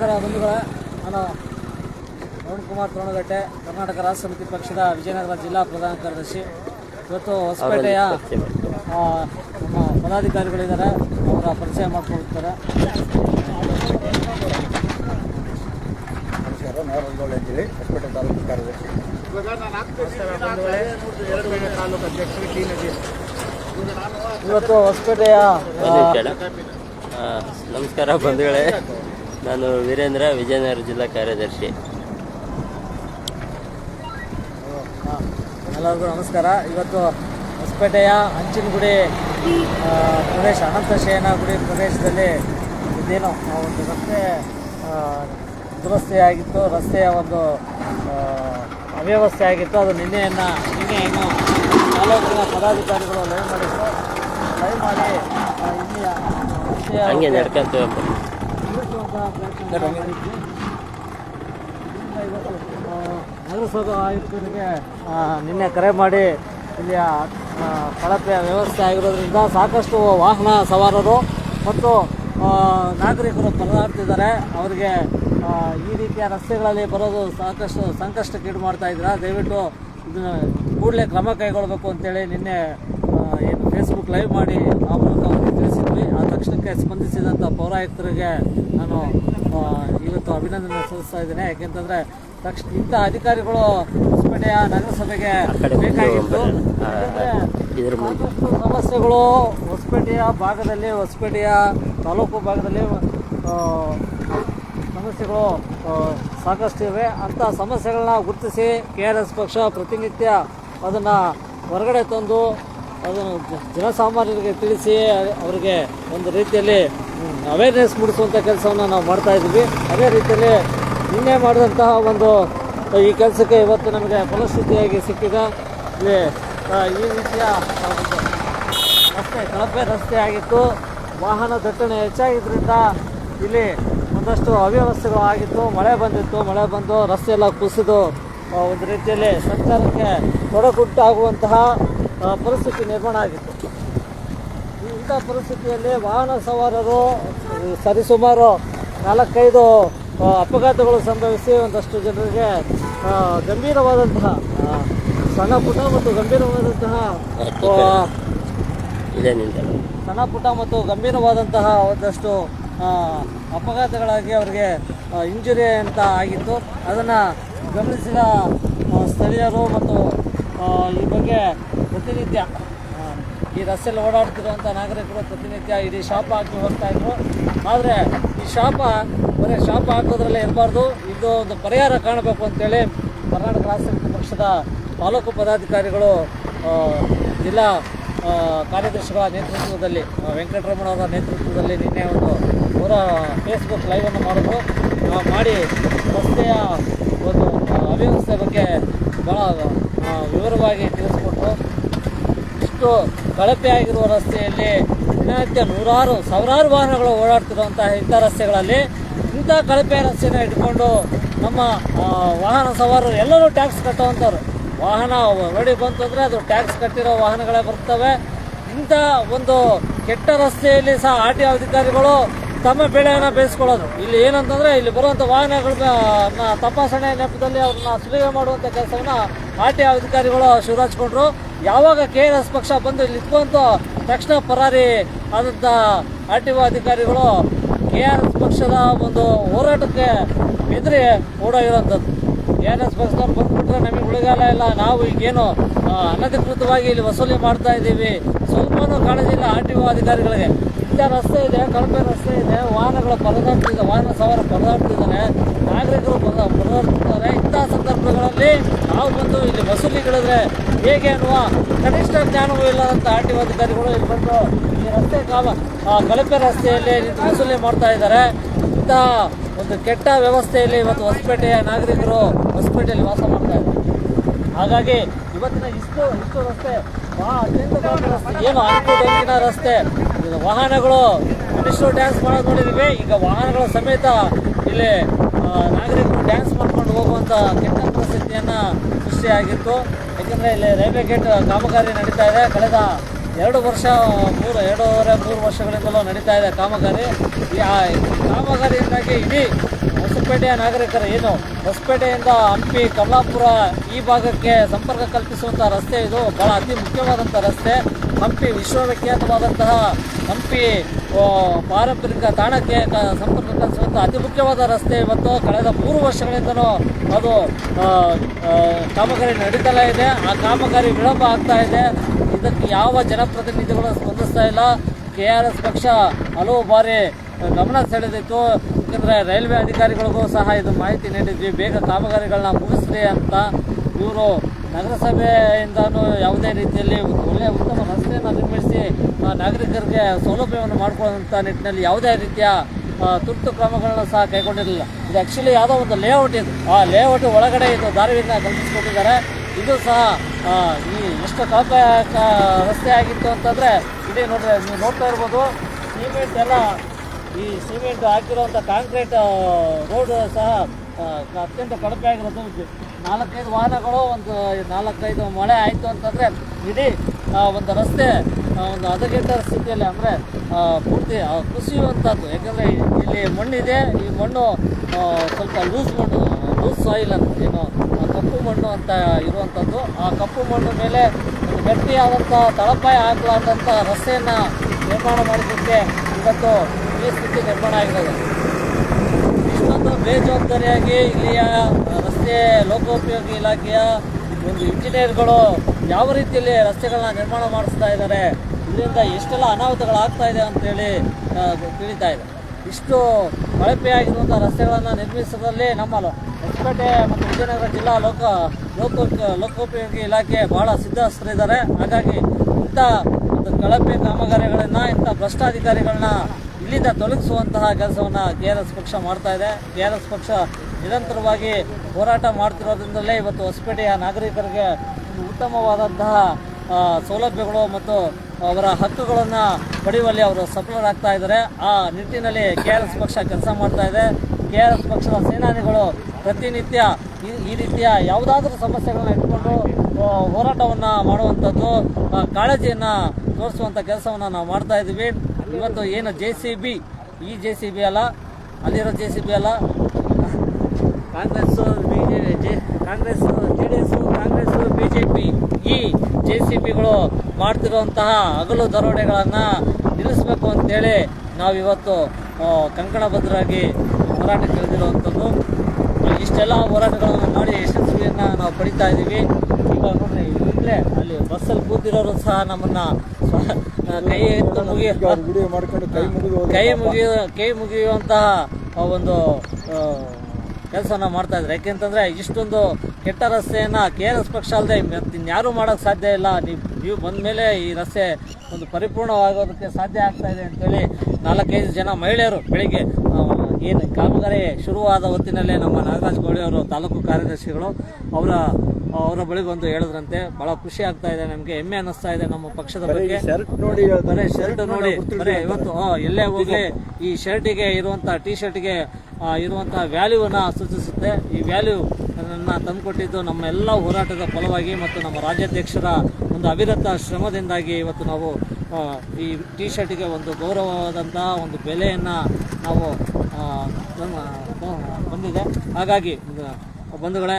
ನಮಸ್ಕಾರ ಬಂಧುಗಳ. ನಾನು ಅರುಣ್ ಕುಮಾರ್ ತೋಣಗಟ್ಟೆ ಕರ್ನಾಟಕ ರಾಜ್ಯ ಸಮಿತಿ ಪಕ್ಷದ ವಿಜಯನಗರ ಜಿಲ್ಲಾ ಪ್ರಧಾನ ಕಾರ್ಯದರ್ಶಿ. ಇವತ್ತು ಹೊಸಪೇಟೆಯ ನಮ್ಮ ಪದಾಧಿಕಾರಿಗಳಿದ್ದಾರೆ. ಅವರ ಪರಿಚಯ ಮಾಡ್ಕೊಳ್ತಾರೆ. ನಮಸ್ಕಾರ ನಾರಾಯಣಗೌಡ ಅಂತೇಳಿ ಹೊಸಪೇಟೆ ತಾಲೂಕು ಕಾರ್ಯದರ್ಶಿ. ಇವತ್ತು ಹೊಸಪೇಟೆಯ ನಮಸ್ಕಾರ ಬಂಧುಗಳೇ. ನಾನು ವೀರೇಂದ್ರ ವಿಜಯನಗರ ಜಿಲ್ಲಾ ಕಾರ್ಯದರ್ಶಿ. ಎಲ್ಲರಿಗೂ ನಮಸ್ಕಾರ. ಇವತ್ತು ಹೊಸಪೇಟೆಯ ಹಂಚಿನಗುಡಿ ಆ, ಪ್ರದೇಶ ಅನಂತ ಶಯನ ಗುಡಿ ಪ್ರದೇಶದಲ್ಲಿ ಇದೇನೋ ಒಂದು ರಸ್ತೆ ದುರಸ್ತಿಯಾಗಿತ್ತು. ರಸ್ತೆಯ ಒಂದು ಅವ್ಯವಸ್ಥೆ ಆಗಿತ್ತು. ಅದು ನಿನ್ನೆಯನ್ನು ನಿನ್ನೆ ಏನು ತಾಲೂಕಿನ ಪದಾಧಿಕಾರಿಗಳು ಲೈವ್ ಮಾಡಿದ್ರು. ಲೈವ್ ಮಾಡಿ ಆ, ಇಲ್ಲಿಯ ರಸ್ತೆಯ ನಗರಸಭಾ ಆಯುಕ್ತರಿಗೆ ನಿನ್ನೆ ಕರೆ ಮಾಡಿ ಇಲ್ಲಿಯ ಕಳಪೆ ವ್ಯವಸ್ಥೆ ಆಗಿರೋದ್ರಿಂದ ಸಾಕಷ್ಟು ವಾಹನ ಸವಾರರು ಮತ್ತು ನಾಗರಿಕರು ಪರದಾಡ್ತಿದ್ದಾರೆ. ಅವರಿಗೆ ಈ ರೀತಿಯ ರಸ್ತೆಗಳಲ್ಲಿ ಬರೋದು ಸಾಕಷ್ಟು ಸಂಕಷ್ಟಕ್ಕೀಡು ಮಾಡ್ತಾ ಇದ್ದೀರಾ? ದಯವಿಟ್ಟು ಇದನ್ನ ಕೂಡಲೇ ಕ್ರಮ ಕೈಗೊಳ್ಳಬೇಕು ಅಂತೇಳಿ ನಿನ್ನೆ ಏನು ಫೇಸ್ಬುಕ್ ಲೈವ್ ಮಾಡಿ ಆ ಮೂಲಕ ತಕ್ಷಣಕ್ಕೆ ಸ್ಪಂದಿಸಿದಂಥ ಪೌರಾಯುಕ್ತರಿಗೆ ನಾನು ಇವತ್ತು ಅಭಿನಂದನೆ ಸಲ್ಲಿಸ್ತಾ ಇದ್ದೇನೆ. ಯಾಕೆಂತಂದ್ರೆ ತಕ್ಷಣ ಇಂಥ ಅಧಿಕಾರಿಗಳು ಹೊಸಪೇಟೆಯ ನಗರಸಭೆಗೆ ಬೇಕಾಗಿತ್ತು. ಸಾಕಷ್ಟು ಸಮಸ್ಯೆಗಳು ಹೊಸಪೇಟೆಯ ಭಾಗದಲ್ಲಿ ಹೊಸಪೇಟೆಯ ತಾಲೂಕು ಭಾಗದಲ್ಲಿ ಸಮಸ್ಯೆಗಳು ಸಾಕಷ್ಟು ಇವೆ. ಅಂಥ ಸಮಸ್ಯೆಗಳನ್ನ ಗುರುತಿಸಿ ಕೆ ಆರ್ ಎಸ್ ಪಕ್ಷ ಪ್ರತಿನಿತ್ಯ ಅದನ್ನು ಹೊರಗಡೆ ತಂದು ಅದನ್ನು ಜನಸಾಮಾನ್ಯರಿಗೆ ತಿಳಿಸಿ ಅವರಿಗೆ ಒಂದು ರೀತಿಯಲ್ಲಿ ಅವೇರ್ನೆಸ್ ಮೂಡಿಸುವಂಥ ಕೆಲಸವನ್ನು ನಾವು ಮಾಡ್ತಾ ಇದ್ದೀವಿ. ಅದೇ ರೀತಿಯಲ್ಲಿ ನಿನ್ನೆ ಮಾಡಿದಂತಹ ಒಂದು, ಈ ಕೆಲಸಕ್ಕೆ ಇವತ್ತು ನಮಗೆ ಫಲಶ್ರುತಿಯಾಗಿ ಸಿಕ್ಕಿದೆ ಇಲ್ಲಿ ಈ ರೀತಿಯ ರಸ್ತೆ, ಕಳಪೆ ರಸ್ತೆ ಆಗಿತ್ತು. ವಾಹನ ದಟ್ಟಣೆ ಹೆಚ್ಚಾಗಿದ್ದರಿಂದ ಇಲ್ಲಿ ಒಂದಷ್ಟು ಅವ್ಯವಸ್ಥೆಗಳು ಆಗಿತ್ತು. ಮಳೆ ಬಂದಿತ್ತು. ಮಳೆ ಬಂದು ರಸ್ತೆ ಎಲ್ಲ ಕುಸಿದು ಒಂದು ರೀತಿಯಲ್ಲಿ ಸಂಚಾರಕ್ಕೆ ತೊಡಗುಂಟಾಗುವಂತಹ ಪರಿಸ್ಥಿತಿ ನಿರ್ಮಾಣ ಆಗಿತ್ತು. ಇಂಥ ಪರಿಸ್ಥಿತಿಯಲ್ಲಿ ವಾಹನ ಸವಾರರು ಸರಿಸುಮಾರು ನಾಲ್ಕೈದು ಅಪಘಾತಗಳು ಸಂಭವಿಸಿ ಒಂದಷ್ಟು ಜನರಿಗೆ ಗಂಭೀರವಾದಂತಹ ಸಣ್ಣ ಪುಟ್ಟ ಮತ್ತು ಗಂಭೀರವಾದಂತಹ ಸಣ್ಣ ಪುಟ್ಟ ಮತ್ತು ಗಂಭೀರವಾದಂತಹ ಒಂದಷ್ಟು ಅಪಘಾತಗಳಾಗಿ ಅವರಿಗೆ ಇಂಜುರಿ ಅಂತ ಆಗಿತ್ತು. ಅದನ್ನು ಗಮನಿಸಿದ ಸ್ಥಳೀಯರು ಮತ್ತು ಈ ಬಗ್ಗೆ ಪ್ರತಿನಿತ್ಯ. ಈ ರಸ್ತೆಯಲ್ಲಿ ಓಡಾಡ್ತಿರುವಂಥ ನಾಗರಿಕರು ಪ್ರತಿನಿತ್ಯ ಇಡೀ ಶಾಪ ಹಾಕಿ ಹೋಗ್ತಾ ಇದ್ರು. ಆದರೆ ಈ ಶಾಪ, ಬರೀ ಶಾಪ ಹಾಕೋದ್ರಲ್ಲೇ ಇರಬಾರ್ದು. ಇದು ಒಂದು ಪರಿಹಾರ ಕಾಣಬೇಕು ಅಂತೇಳಿ ಕರ್ನಾಟಕ ರಾಷ್ಟ್ರ ಪಕ್ಷದ ತಾಲೂಕು ಪದಾಧಿಕಾರಿಗಳು ಜಿಲ್ಲಾ ಕಾರ್ಯದರ್ಶಿಗಳ ನೇತೃತ್ವದಲ್ಲಿ ವೆಂಕಟರಮಣ ಅವರ ನೇತೃತ್ವದಲ್ಲಿ ನಿನ್ನೆ ಒಂದು ಅವರ ಫೇಸ್ಬುಕ್ ಲೈವನ್ನು ಮಾಡಿದ್ರು. ಮಾಡಿ ರಸ್ತೆಯ ಒಂದು ಅವ್ಯವಸ್ಥೆ ಬಗ್ಗೆ ಭಾಳ ವಿವರವಾಗಿ ತಿಳಿಸ್ಕೊಟ್ರು. ಇಷ್ಟು ಕಳಪೆ ಆಗಿರುವ ರಸ್ತೆಯಲ್ಲಿ ದಿನನಿತ್ಯ ನೂರಾರು, ಸಾವಿರಾರು ವಾಹನಗಳು ಓಡಾಡ್ತಿರುವಂತಹ ಇಂಥ ರಸ್ತೆಗಳಲ್ಲಿ ಇಂಥ ಕಳಪೆ ರಸ್ತೆನ ಇಟ್ಕೊಂಡು ನಮ್ಮ ವಾಹನ ಸವಾರರು ಎಲ್ಲರೂ ಟ್ಯಾಕ್ಸ್ ಕಟ್ಟುವಂಥವ್ರು. ವಾಹನ ರೋಡಿ ಬಂತು ಅಂದರೆ ಅದು ಟ್ಯಾಕ್ಸ್ ಕಟ್ಟಿರೋ ವಾಹನಗಳೇ ಬರ್ತವೆ. ಇಂಥ ಒಂದು ಕೆಟ್ಟ ರಸ್ತೆಯಲ್ಲಿ ಸಹ ಆರ್ ಟಿ ಅಧಿಕಾರಿಗಳು ತಮ್ಮ ಬೆಳೆಯನ್ನು ಬೇಯಿಸ್ಕೊಳ್ಳೋದು ಇಲ್ಲಿ ಏನಂತಂದರೆ ಇಲ್ಲಿ ಬರುವಂಥ ವಾಹನಗಳ ತಪಾಸಣೆ ನೆಪದಲ್ಲಿ ಅವ್ರನ್ನ ಸುಲಿಗೆ ಮಾಡುವಂಥ ಕೆಲಸವನ್ನು ಆರ್ ಟಿ ಅಧಿಕಾರಿಗಳು ಶಿವರಾಜ್ಕೊಂಡ್ರು ಯಾವಾಗ ಕೆ ಆರ್ ಎಸ್ ಪಕ್ಷ ಬಂದು ಇಲ್ಲಿ ಇದ್ಕೊಂತು ತಕ್ಷಣ ಪರಾರಿ ಆದಂಥ ಆರ್ ಟಿ ಒ ಅಧಿಕಾರಿಗಳು ಕೆ ಆರ್ ಎಸ್ ಪಕ್ಷದ ಒಂದು ಹೋರಾಟಕ್ಕೆ ಬೆದರಿ ಓಡೋಗಿರೋಂಥದ್ದು ಕೆ ಆರ್ ಎಸ್ ಪಕ್ಷದವ್ರು ಬಂದ್ಬಿಟ್ರೆ ನಮಗೆ ಉಳಿಗಾಲ ಇಲ್ಲ, ನಾವು ಈಗೇನು ಅನಧಿಕೃತವಾಗಿ ಇಲ್ಲಿ ವಸೂಲಿ ಮಾಡ್ತಾ ಇದ್ದೀವಿ. ಸ್ವಲ್ಪನೂ ಕಾಳಜಿ ಇಲ್ಲ ಆರ್ ಟಿ ಒ ಅಧಿಕಾರಿಗಳಿಗೆ. ಇಂಥ ರಸ್ತೆ ಇದೆ, ಕಳಪೆ ರಸ್ತೆ ಇದೆ, ವಾಹನಗಳು ಪರದಾಡ್ತಿದೆ, ವಾಹನ ಸವಾರ ಪರದಾಡ್ತಿದ್ದಾರೆ, ನಾಗರಿಕರು ಪರದ, ಪರದಾಡ್ತಿದ್ದಾರೆ, ಇಂಥ ಸಂದರ್ಭಗಳಲ್ಲಿ ನಾವು ಬಂದು ಇಲ್ಲಿ ವಸೂಲಿಗಳಿದ್ರೆ ಹೇಗೆ ಅನ್ನುವ ಕನಿಷ್ಠ ಜ್ಞಾನವೂ ಇಲ್ಲದಂಥ ಆರ್ ಟಿ ಅಧಿಕಾರಿಗಳು ಇಲ್ಲಿ ಬಂದು ಈ ರಸ್ತೆ ಕಾಮ ಕಳಪೆ ರಸ್ತೆಯಲ್ಲಿ ವಸೂಲಿ ಮಾಡ್ತಾ ಇದ್ದಾರೆ. ಇಂಥ ಒಂದು ಕೆಟ್ಟ ವ್ಯವಸ್ಥೆಯಲ್ಲಿ ಇವತ್ತು ಹೊಸಪೇಟೆಯ ನಾಗರಿಕರು ಹೊಸಪೇಟೆಯಲ್ಲಿ ವಾಸ ಮಾಡ್ತಾ ಇದ್ದಾರೆ. ಹಾಗಾಗಿ ಇವತ್ತಿನ ಇಷ್ಟು ಇಷ್ಟು ರಸ್ತೆ ಭಾಳ ಅತ್ಯಂತ ಏನು ಅಂಕು ಡೊಂಕಿನ ರಸ್ತೆ ವಾಹನಗಳು ಮನುಷ್ಯರು ಡ್ಯಾನ್ಸ್ ಮಾಡೋದು ನೋಡಿದ್ದೀವಿ. ಈಗ ವಾಹನಗಳ ಸಮೇತ ಇಲ್ಲಿ ನಾಗರಿಕರು ಡ್ಯಾನ್ಸ್ ಮಾಡ್ಕೊಂಡು ಹೋಗುವಂಥ ಕೆಟ್ಟ ಪರಿಸ್ಥಿತಿಯನ್ನು ಸೃಷ್ಟಿಯಾಗಿತ್ತು. ಏಕೆಂದರೆ ಇಲ್ಲಿ ರೈಲ್ವೆ ಗೇಟ್ ಕಾಮಗಾರಿ ನಡೀತಾ ಇದೆ. ಕಳೆದ ಎರಡು ವರ್ಷ, ಮೂರು, ಎರಡೂವರೆ, ಮೂರು ವರ್ಷಗಳಿಂದಲೂ ನಡೀತಾ ಇದೆ ಕಾಮಗಾರಿ. ಈ ಕಾಮಗಾರಿಯಿಂದಾಗಿ ಇಡೀ ಹೊಸಪೇಟೆಯ ನಾಗರಿಕರು ಏನು ಹೊಸಪೇಟೆಯಿಂದ ಹಂಪಿ, ಕಮಲಾಪುರ ಈ ಭಾಗಕ್ಕೆ ಸಂಪರ್ಕ ಕಲ್ಪಿಸುವಂಥ ರಸ್ತೆ ಇದು. ಬಹಳ ಅತಿ ಮುಖ್ಯವಾದಂಥ ರಸ್ತೆ. ಹಂಪಿ ವಿಶ್ವವಿಖ್ಯಾತವಾದಂತಹ ಹಂಪಿ ಪಾರಂಪರಿಕ ತಾಣಕ್ಕೆ ಸಂಪರ್ಕ ಕಲ್ಪಿಸುವಂಥ ಅತಿ ಮುಖ್ಯವಾದ ರಸ್ತೆ ಇವತ್ತು ಕಳೆದ ಮೂರು ವರ್ಷಗಳಿಂದಲೂ ಅದು ಕಾಮಗಾರಿ ನಡೀತಲೇ ಇದೆ. ಆ ಕಾಮಗಾರಿ ವಿಳಂಬ ಆಗ್ತಾ ಇದೆ. ಇದಕ್ಕೆ ಯಾವ ಜನಪ್ರತಿನಿಧಿಗಳು ಸ್ಪಂದಿಸ್ತಾ ಇಲ್ಲ. ಕೆ ಆರ್ ಎಸ್ ಪಕ್ಷ ಹಲವು ಬಾರಿ ಗಮನ ಸೆಳೆದಿತ್ತು. ಯಾಕಂದರೆ ರೈಲ್ವೆ ಅಧಿಕಾರಿಗಳಿಗೂ ಸಹ ಇದು ಮಾಹಿತಿ ನೀಡಿದ್ವಿ. ಬೇಗ ಕಾಮಗಾರಿಗಳನ್ನ ಮುಗಿಸ್ರಿ ಅಂತ ಇವರು ನಗರಸಭೆಯಿಂದನೂ ಯಾವುದೇ ರೀತಿಯಲ್ಲಿ ಒಳ್ಳೆಯ ಉತ್ತಮ ರಸ್ತೆಯನ್ನು ನಿರ್ಮಿಸಿ ನಾಗರಿಕರಿಗೆ ಸೌಲಭ್ಯವನ್ನು ಮಾಡಿಕೊಳ್ಳುವಂಥ ನಿಟ್ಟಿನಲ್ಲಿ ಯಾವುದೇ ರೀತಿಯ ತುರ್ತು ಕ್ರಮಗಳನ್ನು ಸಹ ಕೈಗೊಂಡಿರಲಿಲ್ಲ. ಇದು ಆ್ಯಕ್ಚುಲಿ ಯಾವುದೋ ಒಂದು ಲೇಔಟ್ ಇದು. ಆ ಲೇಔಟ್ ಒಳಗಡೆ ಇದು ದಾರಿಯಿಂದ ಕಲ್ಪಿಸಿಕೊಟ್ಟಿದ್ದಾರೆ ಇದು ಸಹ ಈ ಎಷ್ಟು ಕಳಪೆ ರಸ್ತೆ ಆಗಿತ್ತು ಅಂತಂದರೆ ಇಡೀ ನೋಡ್ರಿ, ನೀವು ನೋಡ್ತಾ ಇರ್ಬೋದು ಸಿಮೆಂಟ್ ಎಲ್ಲ ಈ ಸಿಮೆಂಟ್ ಹಾಕಿರುವಂಥ ಕಾಂಕ್ರೀಟ್ ರೋಡ್ ಸಹ ಅತ್ಯಂತ ಕಳಪೆ ಆಗಿರೋದು ನಾಲ್ಕೈದು ವಾಹನಗಳು, ಒಂದು ನಾಲ್ಕೈದು ಮಳೆ ಆಯಿತು ಅಂತಂದರೆ, ಇಡೀ ಒಂದು ರಸ್ತೆ ಒಂದು ಹದಗೆಟ್ಟ ಸ್ಥಿತಿಯಲ್ಲಿ ಅಂದರೆ ಪೂರ್ತಿ ಕುಸಿಯುವಂಥದ್ದು ಯಾಕಂದರೆ ಇಲ್ಲಿ ಮಣ್ಣಿದೆ, ಈ ಮಣ್ಣು ಸ್ವಲ್ಪ ಲೂಸ್ ಮಣ್ಣು ಲೂಸ್ ಸಾಯಿಲ್ ಅಂತ ಏನು ಕಪ್ಪು ಮಣ್ಣು ಅಂತ ಇರುವಂಥದ್ದು ಆ ಕಪ್ಪು ಮಣ್ಣು ಮೇಲೆ ಒಂದು ಗಟ್ಟಿಯಾದಂಥ ತಳಪಾಯ ಹಾಕಲಾರ್ದಂಥ ರಸ್ತೆಯನ್ನು ನಿರ್ಮಾಣ ಮಾಡೋದಕ್ಕೆ ಇವತ್ತು ಈ ಸ್ಥಿತಿ ನಿರ್ಮಾಣ ಆಗಿರೋದು ಇಷ್ಟೊಂದು ಬೇಜವಾಬ್ದಾರಿಯಾಗಿ ಇಲ್ಲಿಯ ರಸ್ತೆ ಲೋಕೋಪಯೋಗಿ ಇಲಾಖೆಯ ಒಂದು ಇಂಜಿನಿಯರ್ಗಳು ಯಾವ ರೀತಿಯಲ್ಲಿ ರಸ್ತೆಗಳನ್ನ ನಿರ್ಮಾಣ ಮಾಡಿಸ್ತಾ ಇದ್ದಾರೆ ಇದರಿಂದ ಎಷ್ಟೆಲ್ಲ ಅನಾಹುತಗಳಾಗ್ತಾ ಇದೆ ಅಂತೇಳಿ ತಿಳಿತಾ ಇದೆ. ಇಷ್ಟು ಕಳಪೆಯಾಗಿರುವಂಥ ರಸ್ತೆಗಳನ್ನು ನಿರ್ಮಿಸೋದ್ರಲ್ಲಿ ನಮ್ಮ ಹೊಸಪೇಟೆ ಮತ್ತು ವಿಜಯನಗರ ಜಿಲ್ಲಾ ಲೋಕ, ಲೋಕೋ ಲೋಕೋಪಯೋಗಿ ಇಲಾಖೆ ಬಹಳ ಸಿದ್ಧಹಸ್ತರಿದ್ದಾರೆ ಹಾಗಾಗಿ ಇಂಥ ಒಂದು ಕಳಪೆ ಕಾಮಗಾರಿಗಳನ್ನ, ಇಂಥ ಭ್ರಷ್ಟಾಧಿಕಾರಿಗಳನ್ನ ಇಲ್ಲಿಂದ ತೊಲಗಿಸುವಂತಹ ಕೆಲಸವನ್ನು ಕೆ ಆರ್ ಎಸ್ ಪಕ್ಷ ಮಾಡ್ತಾ ಇದೆ. ಕೆ ಆರ್ ಎಸ್ ಪಕ್ಷ ನಿರಂತರವಾಗಿ ಹೋರಾಟ ಮಾಡ್ತಿರೋದ್ರಿಂದಲೇ ಇವತ್ತು ಹೊಸಪೇಟೆಯ ನಾಗರಿಕರಿಗೆ ಉತ್ತಮವಾದಂತಹ ಸೌಲಭ್ಯಗಳು ಮತ್ತು ಅವರ ಹಕ್ಕುಗಳನ್ನು ಪಡೆಯುವಲ್ಲಿ ಅವರು ಸಫಲರಾಗ್ತಾ ಇದ್ದಾರೆ. ಆ ನಿಟ್ಟಿನಲ್ಲಿ ಕೆ ಆರ್ ಎಸ್ ಪಕ್ಷ ಕೆಲಸ ಮಾಡ್ತಾ ಇದೆ. ಕೆ ಆರ್ ಎಸ್ ಪಕ್ಷದ ಸೇನಾನಿಗಳು ಪ್ರತಿನಿತ್ಯ ಈ ರೀತಿಯ ಯಾವುದಾದ್ರೂ ಸಮಸ್ಯೆಗಳನ್ನ ಇಟ್ಕೊಂಡು ಹೋರಾಟವನ್ನು ಮಾಡುವಂಥದ್ದು ಕಾಳಜಿಯನ್ನು ತೋರಿಸುವಂಥ ಕೆಲಸವನ್ನು ನಾವು ಮಾಡ್ತಾ ಇದ್ದೀವಿ. ಇವತ್ತು ಏನು ಜೆ ಸಿ ಬಿ, ಈ ಜೆ ಸಿ ಬಿ ಅಲ್ಲ, ಅಲ್ಲಿರೋ ಜೆ ಸಿ ಬಿ ಅಲ್ಲ. Congress BJ Congress J D S Congress B J ಈ ಜೆ ಸಿ ಬಿಗಳು ಮಾಡ್ತಿರುವಂತಹ ಹಗಲು ದರೋಡೆಗಳನ್ನು ನಿಲ್ಲಿಸಬೇಕು ಅಂತೇಳಿ ನಾವಿವತ್ತು ಕಂಕಣಬದ್ಧರಾಗಿ ಹೋರಾಟ ತಿಳಿದಿರುವಂಥದ್ದು ಇಷ್ಟೆಲ್ಲ ಹೋರಾಟಗಳನ್ನು ಮಾಡಿ ಯಶಸ್ವಿಯನ್ನು ನಾವು ಪಡಿತಾ ಇದ್ದೀವಿ. ಈಗ ನೋಡ್ರಿ ಇಲ್ಲೇ ಅಲ್ಲಿ ಬಸ್ಸಲ್ಲಿ ಕೂತಿರೋರು ಸಹ ನಮ್ಮನ್ನ ಕೈ ಮುಗಿಯೋ ಕೈ ಮುಗಿಯುವಂತಹ ಒಂದು ಕೆಲಸನ ಮಾಡ್ತಾ ಇದ್ದಾರೆ. ಯಾಕೆಂತಂದ್ರೆ ಇಷ್ಟೊಂದು ಕೆಟ್ಟ ರಸ್ತೆಯನ್ನು ಕೆ ಆರ್ ಎಸ್ ಪಕ್ಷ ಅಲ್ಲದೆ ಇನ್ಯಾರೂ ಮಾಡೋಕ್ಕೆ ಸಾಧ್ಯ ಇಲ್ಲ. ನೀವು ನೀವು ಬಂದ ಮೇಲೆ ಈ ರಸ್ತೆ ಒಂದು ಪರಿಪೂರ್ಣವಾಗೋದಕ್ಕೆ ಸಾಧ್ಯ ಆಗ್ತಾ ಇದೆ ಅಂತೇಳಿ ನಾಲ್ಕೈದು ಜನ ಮಹಿಳೆಯರು ಬೆಳಿಗ್ಗೆ ಏನು ಕಾಮಗಾರಿ ಶುರುವಾದ ಹೊತ್ತಿನಲ್ಲೇ ನಮ್ಮ ನಾಗರಾಜ್ ಗೌಳಿ ಅವರು ತಾಲೂಕು ಕಾರ್ಯದರ್ಶಿಗಳು ಅವರ ಅವರ ಬಳಿ ಬಂದು ಹೇಳಿದ್ರಂತೆ. ಬಹಳ ಖುಷಿ ಆಗ್ತಾ ಇದೆ ನಮಗೆ. ಹೆಮ್ಮೆ ಅನ್ನಿಸ್ತಾ ಇದೆ ನಮ್ಮ ಪಕ್ಷದ ಬಗ್ಗೆ. ಶರ್ಟ್ ನೋಡಿ ಬರೀ ಶರ್ಟ್ ನೋಡಿ ಬರೀ ಇವತ್ತು ಎಲ್ಲೇ ಹೋಗ್ಲಿ ಈ ಶರ್ಟಿಗೆ ಇರುವಂತಹ ಟಿ ಶರ್ಟ್ಗೆ ಇರುವಂತ ವ್ಯಾಲ್ಯೂವನ್ನು ಸೂಚಿಸುತ್ತೆ. ಈ ವ್ಯಾಲ್ಯೂ ನನ್ನ ತಂದುಕೊಟ್ಟಿದ್ದು ನಮ್ಮ ಎಲ್ಲ ಹೋರಾಟದ ಫಲವಾಗಿ ಮತ್ತು ನಮ್ಮ ರಾಜ್ಯಾಧ್ಯಕ್ಷರ ಒಂದು ಅವಿರತ ಶ್ರಮದಿಂದಾಗಿ ಇವತ್ತು ನಾವು ಈ ಟಿ ಶರ್ಟಿಗೆ ಒಂದು ಗೌರವವಾದಂತಹ ಒಂದು ಬೆಲೆಯನ್ನು ನಾವು ಬಂದಿದೆ. ಹಾಗಾಗಿ ಬಂಧುಗಳೇ,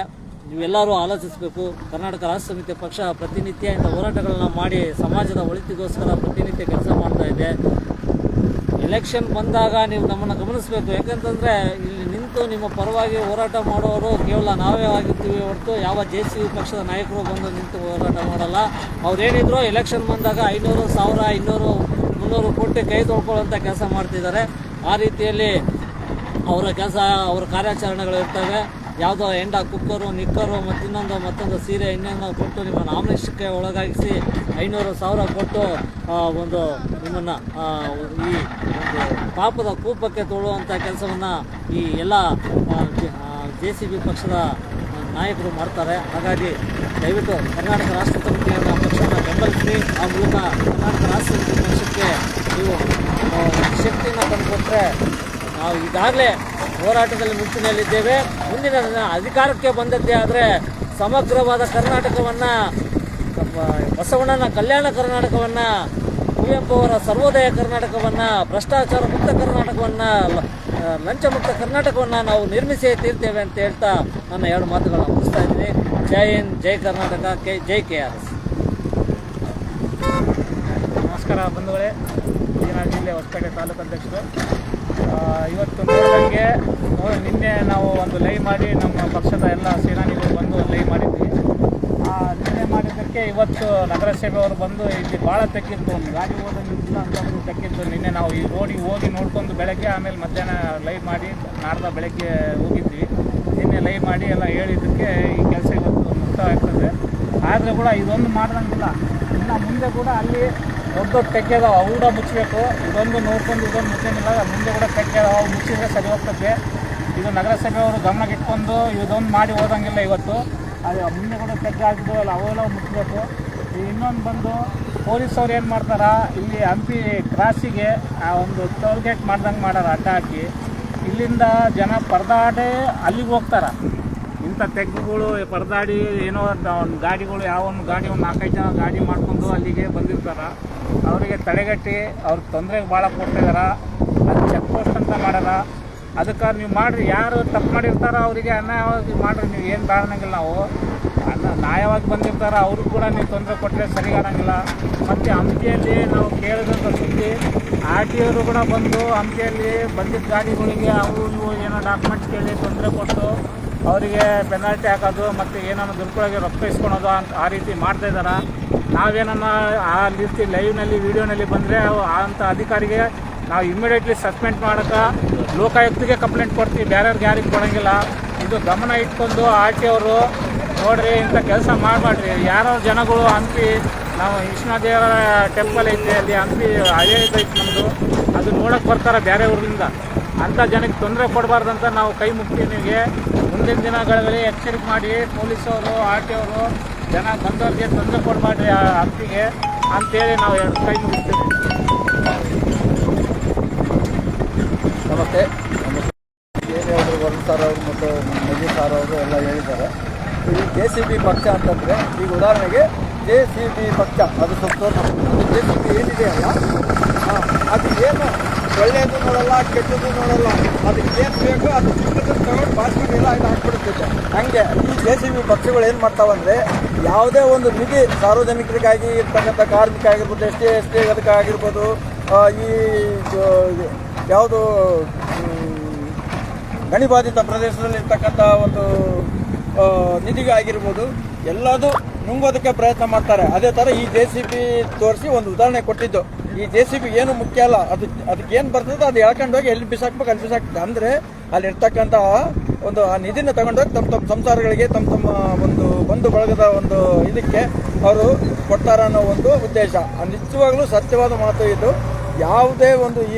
ನೀವೆಲ್ಲರೂ ಆಲೋಚಿಸಬೇಕು. ಕರ್ನಾಟಕ ರಾಷ್ಟ್ರ ಸಮಿತಿ ಪಕ್ಷ ಪ್ರತಿನಿತ್ಯ ಇಂಥ ಹೋರಾಟಗಳನ್ನ ಮಾಡಿ ಸಮಾಜದ ಒಳಿತಿಗೋಸ್ಕರ ಪ್ರತಿನಿತ್ಯ ಕೆಲಸ ಮಾಡ್ತಾ ಇದೆ. ಎಲೆಕ್ಷನ್ ಬಂದಾಗ ನೀವು ನಮ್ಮನ್ನು ಗಮನಿಸಬೇಕು. ಯಾಕಂತಂದರೆ ಇಲ್ಲಿ ನಿಂತು ನಿಮ್ಮ ಪರವಾಗಿ ಹೋರಾಟ ಮಾಡೋರು ಕೇವಲ ನಾವೇ ಆಗಿರ್ತೀವಿ ಹೊರತು ಯಾವ ಜೆ ಸಿ ಪಕ್ಷದ ನಾಯಕರು ಬಂದು ನಿಂತು ಹೋರಾಟ ಮಾಡಲ್ಲ. ಅವ್ರೇನಿದ್ರು ಎಲೆಕ್ಷನ್ ಬಂದಾಗ ಐನೂರು ಸಾವಿರ, ಇನ್ನೂರು ಮುನ್ನೂರು ಕೋಟಿ ಕೈ ತೊಳ್ಕೊಳ್ಳುವಂಥ ಕೆಲಸ ಮಾಡ್ತಿದ್ದಾರೆ. ಆ ರೀತಿಯಲ್ಲಿ ಅವರ ಕೆಲಸ, ಅವರ ಕಾರ್ಯಾಚರಣೆಗಳು ಇರ್ತವೆ. ಯಾವುದೋ ಎಂಡ ಕುಕ್ಕರು, ನಿಕ್ಕರು ಮತ್ತು ಇನ್ನೊಂದು ಮತ್ತೊಂದು ಸೀರೆ, ಇನ್ನೊಂದು ಕೊಟ್ಟು ನಿಮ್ಮ ಆಮಿಷಕ್ಕೆ ಒಳಗಾಗಿಸಿ ಐನೂರು ಸಾವಿರ ಕೊಟ್ಟು ಒಂದು ನಿಮ್ಮನ್ನು ಈ ಒಂದು ಪಾಪದ ಕೂಪಕ್ಕೆ ತೊಳುವಂಥ ಕೆಲಸವನ್ನು ಈ ಎಲ್ಲ ಜೆ ಸಿ ಬಿ ಪಕ್ಷದ ನಾಯಕರು ಮಾಡ್ತಾರೆ. ಹಾಗಾಗಿ ದಯವಿಟ್ಟು ಕರ್ನಾಟಕ ರಾಷ್ಟ್ರ ಸಮಿತಿಯನ್ನು ಪಕ್ಷವನ್ನು ಬೆಂಬಲಿಸಿ, ಆ ಮೂಲಕ ಕರ್ನಾಟಕ ರಾಷ್ಟ್ರ ಸಮಿತಿ ಪಕ್ಷಕ್ಕೆ ನೀವು ಶಕ್ತಿಯನ್ನು ತಂದುಕೊಟ್ರೆ ನಾವು ಈಗಾಗಲೇ ಹೋರಾಟದಲ್ಲಿ ಮುಂಚಿನಲ್ಲಿದ್ದೇವೆ ಮುಂದಿನ ದಿನ ಅಧಿಕಾರಕ್ಕೆ ಬಂದದ್ದೇ ಆದರೆ ಸಮಗ್ರವಾದ ಕರ್ನಾಟಕವನ್ನು ಬಸವಣ್ಣನ ಕಲ್ಯಾಣ ಕರ್ನಾಟಕವನ್ನು ಕುವೆಂಪು ಅವರ ಸರ್ವೋದಯ ಕರ್ನಾಟಕವನ್ನು, ಭ್ರಷ್ಟಾಚಾರ ಮುಕ್ತ ಕರ್ನಾಟಕವನ್ನು ಲಂಚಮುಕ್ತ ಕರ್ನಾಟಕವನ್ನು ನಾವು ನಿರ್ಮಿಸಿ ತೀರ್ತೇವೆ ಅಂತ ಹೇಳ್ತಾ ನನ್ನ ಎರಡು ಮಾತುಗಳನ್ನು ಮುಗಿಸ್ತಾ ಇದ್ದೀನಿ. ಜೈ ಹಿಂದ್, ಜೈ ಕರ್ನಾಟಕ, ಕೆ, ಜೈ ಕೆ ಆರ್ ಎಸ್. ನಮಸ್ಕಾರ ಬಂಧುಗಳೇ. ಜಿಲ್ಲೆ ಹೊಸಪೇಟೆ ತಾಲೂಕು ಅಧ್ಯಕ್ಷರು. ಇವತ್ತು ನೋಡಿದಂಗೆ ನೋಡಿ ನಿನ್ನೆ ನಾವು ಒಂದು ಲೈವ್ ಮಾಡಿ ನಮ್ಮ ಪಕ್ಷದ ಎಲ್ಲ ಸೇನಾನಿಗಳು ಬಂದು ಲೈವ್ ಮಾಡಿದ್ವಿ. ಆ, ನಿನ್ನೆ ಮಾಡಿದ್ದಕ್ಕೆ ಇವತ್ತು ನಗರಸಭೆಯವರು ಬಂದು ಇಲ್ಲಿ ಭಾಳ ತೆಕ್ಕಿತ್ತು ಒಂದು ಗಾಡಿ ಹೋದಂಗಿಲ್ಲ ಅಂತ ತೆಕ್ಕಿತ್ತು ನಿನ್ನೆ ನಾವು ಈ ರೋಡಿಗೆ ಹೋಗಿ ನೋಡ್ಕೊಂಡು ಬೆಳಗ್ಗೆ ಆಮೇಲೆ ಮಧ್ಯಾಹ್ನ ಲೈವ್ ಮಾಡಿ ನಾಡ್ದ ಬೆಳಗ್ಗೆ ಹೋಗಿದ್ವಿ. ನಿನ್ನೆ ಲೈವ್ ಮಾಡಿ ಎಲ್ಲ ಹೇಳಿದ್ದಕ್ಕೆ ಈ ಕೆಲಸ ಇವತ್ತು ಮುಕ್ತವಾಗ್ತದೆ ಆದರೆ ಕೂಡ ಇದೊಂದು ಮಾಡ್ದಂಗಿಲ್ಲ. ಇನ್ನು ಮುಂದೆ ಕೂಡ ಅಲ್ಲಿ ದೊಡ್ಡ ದೊಡ್ಡ ತೆಕ್ಕೆ ಅದಾವ. ಅವು ಕೂಡ ಮುಚ್ಚಬೇಕು ಇದೊಂದು ನೋಡ್ಕೊಂಡು ಇದೊಂದು ಮುಚ್ಚಂಗಿಲ್ಲ ಮುಂದೆ ಕೂಡ ತೆಕ್ಕೆ ಅದಾವ. ಅವು ಮುಚ್ಚಿದ್ರೆ ಸರಿ ಹೋಗ್ತದೆ ಇದು ನಗರಸಭೆಯವರು ಗಮನಕ್ಕೆ ಇಟ್ಕೊಂಡು ಇದೊಂದು ಮಾಡಿ ಹೋದಂಗಿಲ್ಲ ಇವತ್ತು. ಅದು, ಮುಂದೆ ಕೂಡ ತೆಗ್ಗೆ ಅಲ್ಲಿ ಅವೆಲ್ಲ ಮುಚ್ಚಬೇಕು ಇನ್ನೊಂದು ಬಂದು ಪೊಲೀಸವ್ರು ಏನು ಮಾಡ್ತಾರ? ಇಲ್ಲಿ ಹಂಪಿ ಕ್ರಾಸಿಗೆ, ಆ ಒಂದು ಟೋಲ್ ಗೇಟ್ ಮಾಡ್ದಂಗೆ ಮಾಡಾರ ಅಡ್ಡ ಹಾಕಿ. ಇಲ್ಲಿಂದ ಜನ ಪರದಾಡೆ ಅಲ್ಲಿಗೆ ಹೋಗ್ತಾರ. ಇಂಥ ತೆಗ್ಗುಗಳು, ಪರದಾಡಿ ಏನೋ ಒಂದು ಗಾಡಿಗಳು, ಯಾವ ಒಂದು ಗಾಡಿ ಒಂದು ನಾಲ್ಕೈದು ಜನ ಗಾಡಿ ಮಾಡ್ಕೊಂಡು ಅಲ್ಲಿಗೆ ಬಂದಿರ್ತಾರ. ಅವರಿಗೆ ತಡೆಗಟ್ಟಿ ಅವ್ರ ತೊಂದರೆಗೆ ಭಾಳ ಕೊಡ್ತಿದಾರ ಅದು ಚೆಕ್ ಪೋಸ್ಟ್ ಅಂತ ಮಾಡ್ಯಾರ ಅದಕ್ಕೆ ನೀವು ಮಾಡಿರಿ, ಯಾರು ತಪ್ಪು ಮಾಡಿರ್ತಾರ ಅವರಿಗೆ ಅನ್ಯಾಯವಾಗಿ ಮಾಡಿರಿ, ನೀವು ಏನು ಬೇಡಂಗಿಲ್ಲ ನಾವು. ನ್ಯಾಯವಾಗಿ ಬಂದಿರ್ತಾರ ಅವ್ರಿಗೂ ಕೂಡ ನೀವು ತೊಂದರೆ ಕೊಟ್ಟರೆ ಸರಿಗಾರಂಗಿಲ್ಲ ಮತ್ತು ಹಂಪಿಯಲ್ಲಿ ನಾವು ಕೇಳಿದಂಥ ಸುದ್ದಿ, ಆರ್ ಟಿ ಅವರು ಕೂಡ ಬಂದು ಹಂಪಿಯಲ್ಲಿ ಬಂದಿದ್ದ ಗಾಡಿಗಳಿಗೆ ಅವು ಇವು ಏನೋ ಡಾಕ್ಯುಮೆಂಟ್ಸ್ ಕೇಳಿ ತೊಂದರೆ ಕೊಟ್ಟು ಅವರಿಗೆ ಪೆನಾಲ್ಟಿ ಹಾಕೋದು ಮತ್ತು ಏನನ್ನ ದುರ್ಕೊಳಗೆ ರೊಕ್ಕ ಇಸ್ಕೊಳೋದು ಅಂತ ಆ ರೀತಿ ಮಾಡ್ತಾ ಇದ್ದಾರೆ? ನಾವೇನನ್ನ ಆ ರೀತಿ ಲೈವ್ನಲ್ಲಿ ವಿಡಿಯೋನಲ್ಲಿ ಬಂದರೆ ಅಂಥ ಅಧಿಕಾರಿಗೆ ನಾವು ಇಮಿಡಿಯೇಟ್ಲಿ ಸಸ್ಪೆಂಡ್ ಮಾಡೋಕೆ ಲೋಕಾಯುಕ್ತಿಗೆ ಕಂಪ್ಲೇಂಟ್ ಕೊಡ್ತೀವಿ. ಬೇರೆಯವ್ರಿಗೆ ಯಾರಿಗೆ ಕೊಡೋಂಗಿಲ್ಲ. ಇದು ಗಮನ ಇಟ್ಕೊಂಡು ಆರ್ ಟಿ ಅವರು ನೋಡ್ರಿ, ಇಂಥ ಕೆಲಸ ಮಾಡಬೇಡ್ರಿ ಯಾರೋ ಜನಗಳು ಹಂಪಿ, ನಾವು ವಿಶ್ವನಾಥೇವರ ಟೆಂಪಲ್ ಐತೆ, ಅಲ್ಲಿ ಹಂಪಿ ಹಳೆ ಐತೆ ನಮ್ಮದು ಅದು ನೋಡೋಕೆ ಬರ್ತಾರೆ ಬೇರೆ ಊರಿಂದ. ಅಂಥ ಜನಕ್ಕೆ ತೊಂದರೆ ಕೊಡಬಾರ್ದಂತ ನಾವು ಕೈ ಮುಗ್ತೀವಿ ನಿಮಗೆ. ಮುಂದಿನ ದಿನಗಳಲ್ಲಿ ಎಚ್ಚರಿಕೆ ಮಾಡಿ ಪೊಲೀಸವರು ಆರ್ ಟಿ ಅವರು ಜನ ಬಂದವ್ರಿಗೆ ತೊಂದರೆ ಕೊಡಬಾರ್ರಿ ಆ ಹಂಪಿಗೆ ಅಂತೇಳಿ ನಾವು ಎರಡು ಕೈ ಮುಗಿಸ್ತೀವಿ. ನಮಸ್ತೆ. ವರುಣ್ ಸರ್ ಅವರು ಮತ್ತು ಮಜಿ ಸರ್ ಅವರು ಎಲ್ಲ ಹೇಳಿದ್ದಾರೆ. ಈ ಜೆ ಸಿ ಬಿ ಪಕ್ಷ ಅಂತಂದರೆ, ಈಗ ಉದಾಹರಣೆಗೆ ಜೆ ಸಿ ಬಿ ಪಕ್ಷ, ಅದು ಸ್ವಲ್ಪ ಜೆ ಸಿ ಬಿ ಏನಿದೆಯಲ್ಲ ಹಾಂ ಅದು ಏನು ಒಳ್ಳೆಯದು ನೋಡಲ್ಲ, ಕೆಟ್ಟದ್ದು ನೋಡಲ್ಲ. ಅದಕ್ಕೆ ಏನು ಬೇಕು ಅದು ಚಿಕ್ಕದನ್ನು ತಗೊಂಡು ಬಾಸ್ಕೊಂಡು ಎಲ್ಲ ಇದು ಹಾಕ್ಬಿಡುತ್ತೆ ಹಂಗೆ ಈ ಜೆ ಸಿ ಬಿ ಪಕ್ಷಗಳು ಏನು ಮಾಡ್ತಾವಂದರೆ ಯಾವುದೇ ಒಂದು ನಿಧಿ ಸಾರ್ವಜನಿಕರಿಗಾಗಿ ಇರ್ತಕ್ಕಂಥ ಕಾರ್ಮಿಕ ಆಗಿರ್ಬೋದು, ಎಸ್ ಟಿ ಎಸ್ ಟಿ ಅದಕ್ಕೆ ಆಗಿರ್ಬೋದು ಈ ಯಾವುದು ಗಣಿಬಾಧಿತ ಪ್ರದೇಶದಲ್ಲಿ ಇರ್ತಕ್ಕಂಥ ಒಂದು ನಿಧಿಗೆ ಆಗಿರ್ಬೋದು, ಎಲ್ಲದೂ ನುಂಗೋದಕ್ಕೆ ಪ್ರಯತ್ನ ಮಾಡ್ತಾರೆ. ಅದೇ ಥರ ಈ ಜೆ ಸಿ ಬಿ ತೋರಿಸಿ ಒಂದು ಉದಾಹರಣೆ ಕೊಟ್ಟಿದ್ದು. ಈ ಜೆ ಸಿ ಬಿ ಏನು ಮುಖ್ಯ ಅಲ್ಲ ಅದು ಅದಕ್ಕೆ ಏನು ಬರ್ತದೆ ಅದು ಹೇಳ್ಕೊಂಡೋಗಿ ಹೋಗಿ ಎಲ್ಲಿ ಬಿಸಾಕ್ಬೇಕು ಅಲ್ಲಿ ಬಿಸಾಕ್ತದೆ ಅಂದರೆ ಅಲ್ಲಿ ಇರ್ತಕ್ಕಂಥ ಒಂದು ಆ ನಿಧಿನ ತಗೊಂಡೋಗಿ ತಮ್ಮ ತಮ್ಮ ಸಂಸಾರಗಳಿಗೆ ತಮ್ಮ ತಮ್ಮ ಒಂದು ಬಂಧು ಬಳಗದ ಒಂದು ಇದಕ್ಕೆ ಅವರು ಕೊಡ್ತಾರ ಅನ್ನೋ ಒಂದು ಉದ್ದೇಶ. ನಿಜವಾಗ್ಲೂ ಸತ್ಯವಾದ ಮಾತು ಇದು. ಯಾವುದೇ ಒಂದು ಈ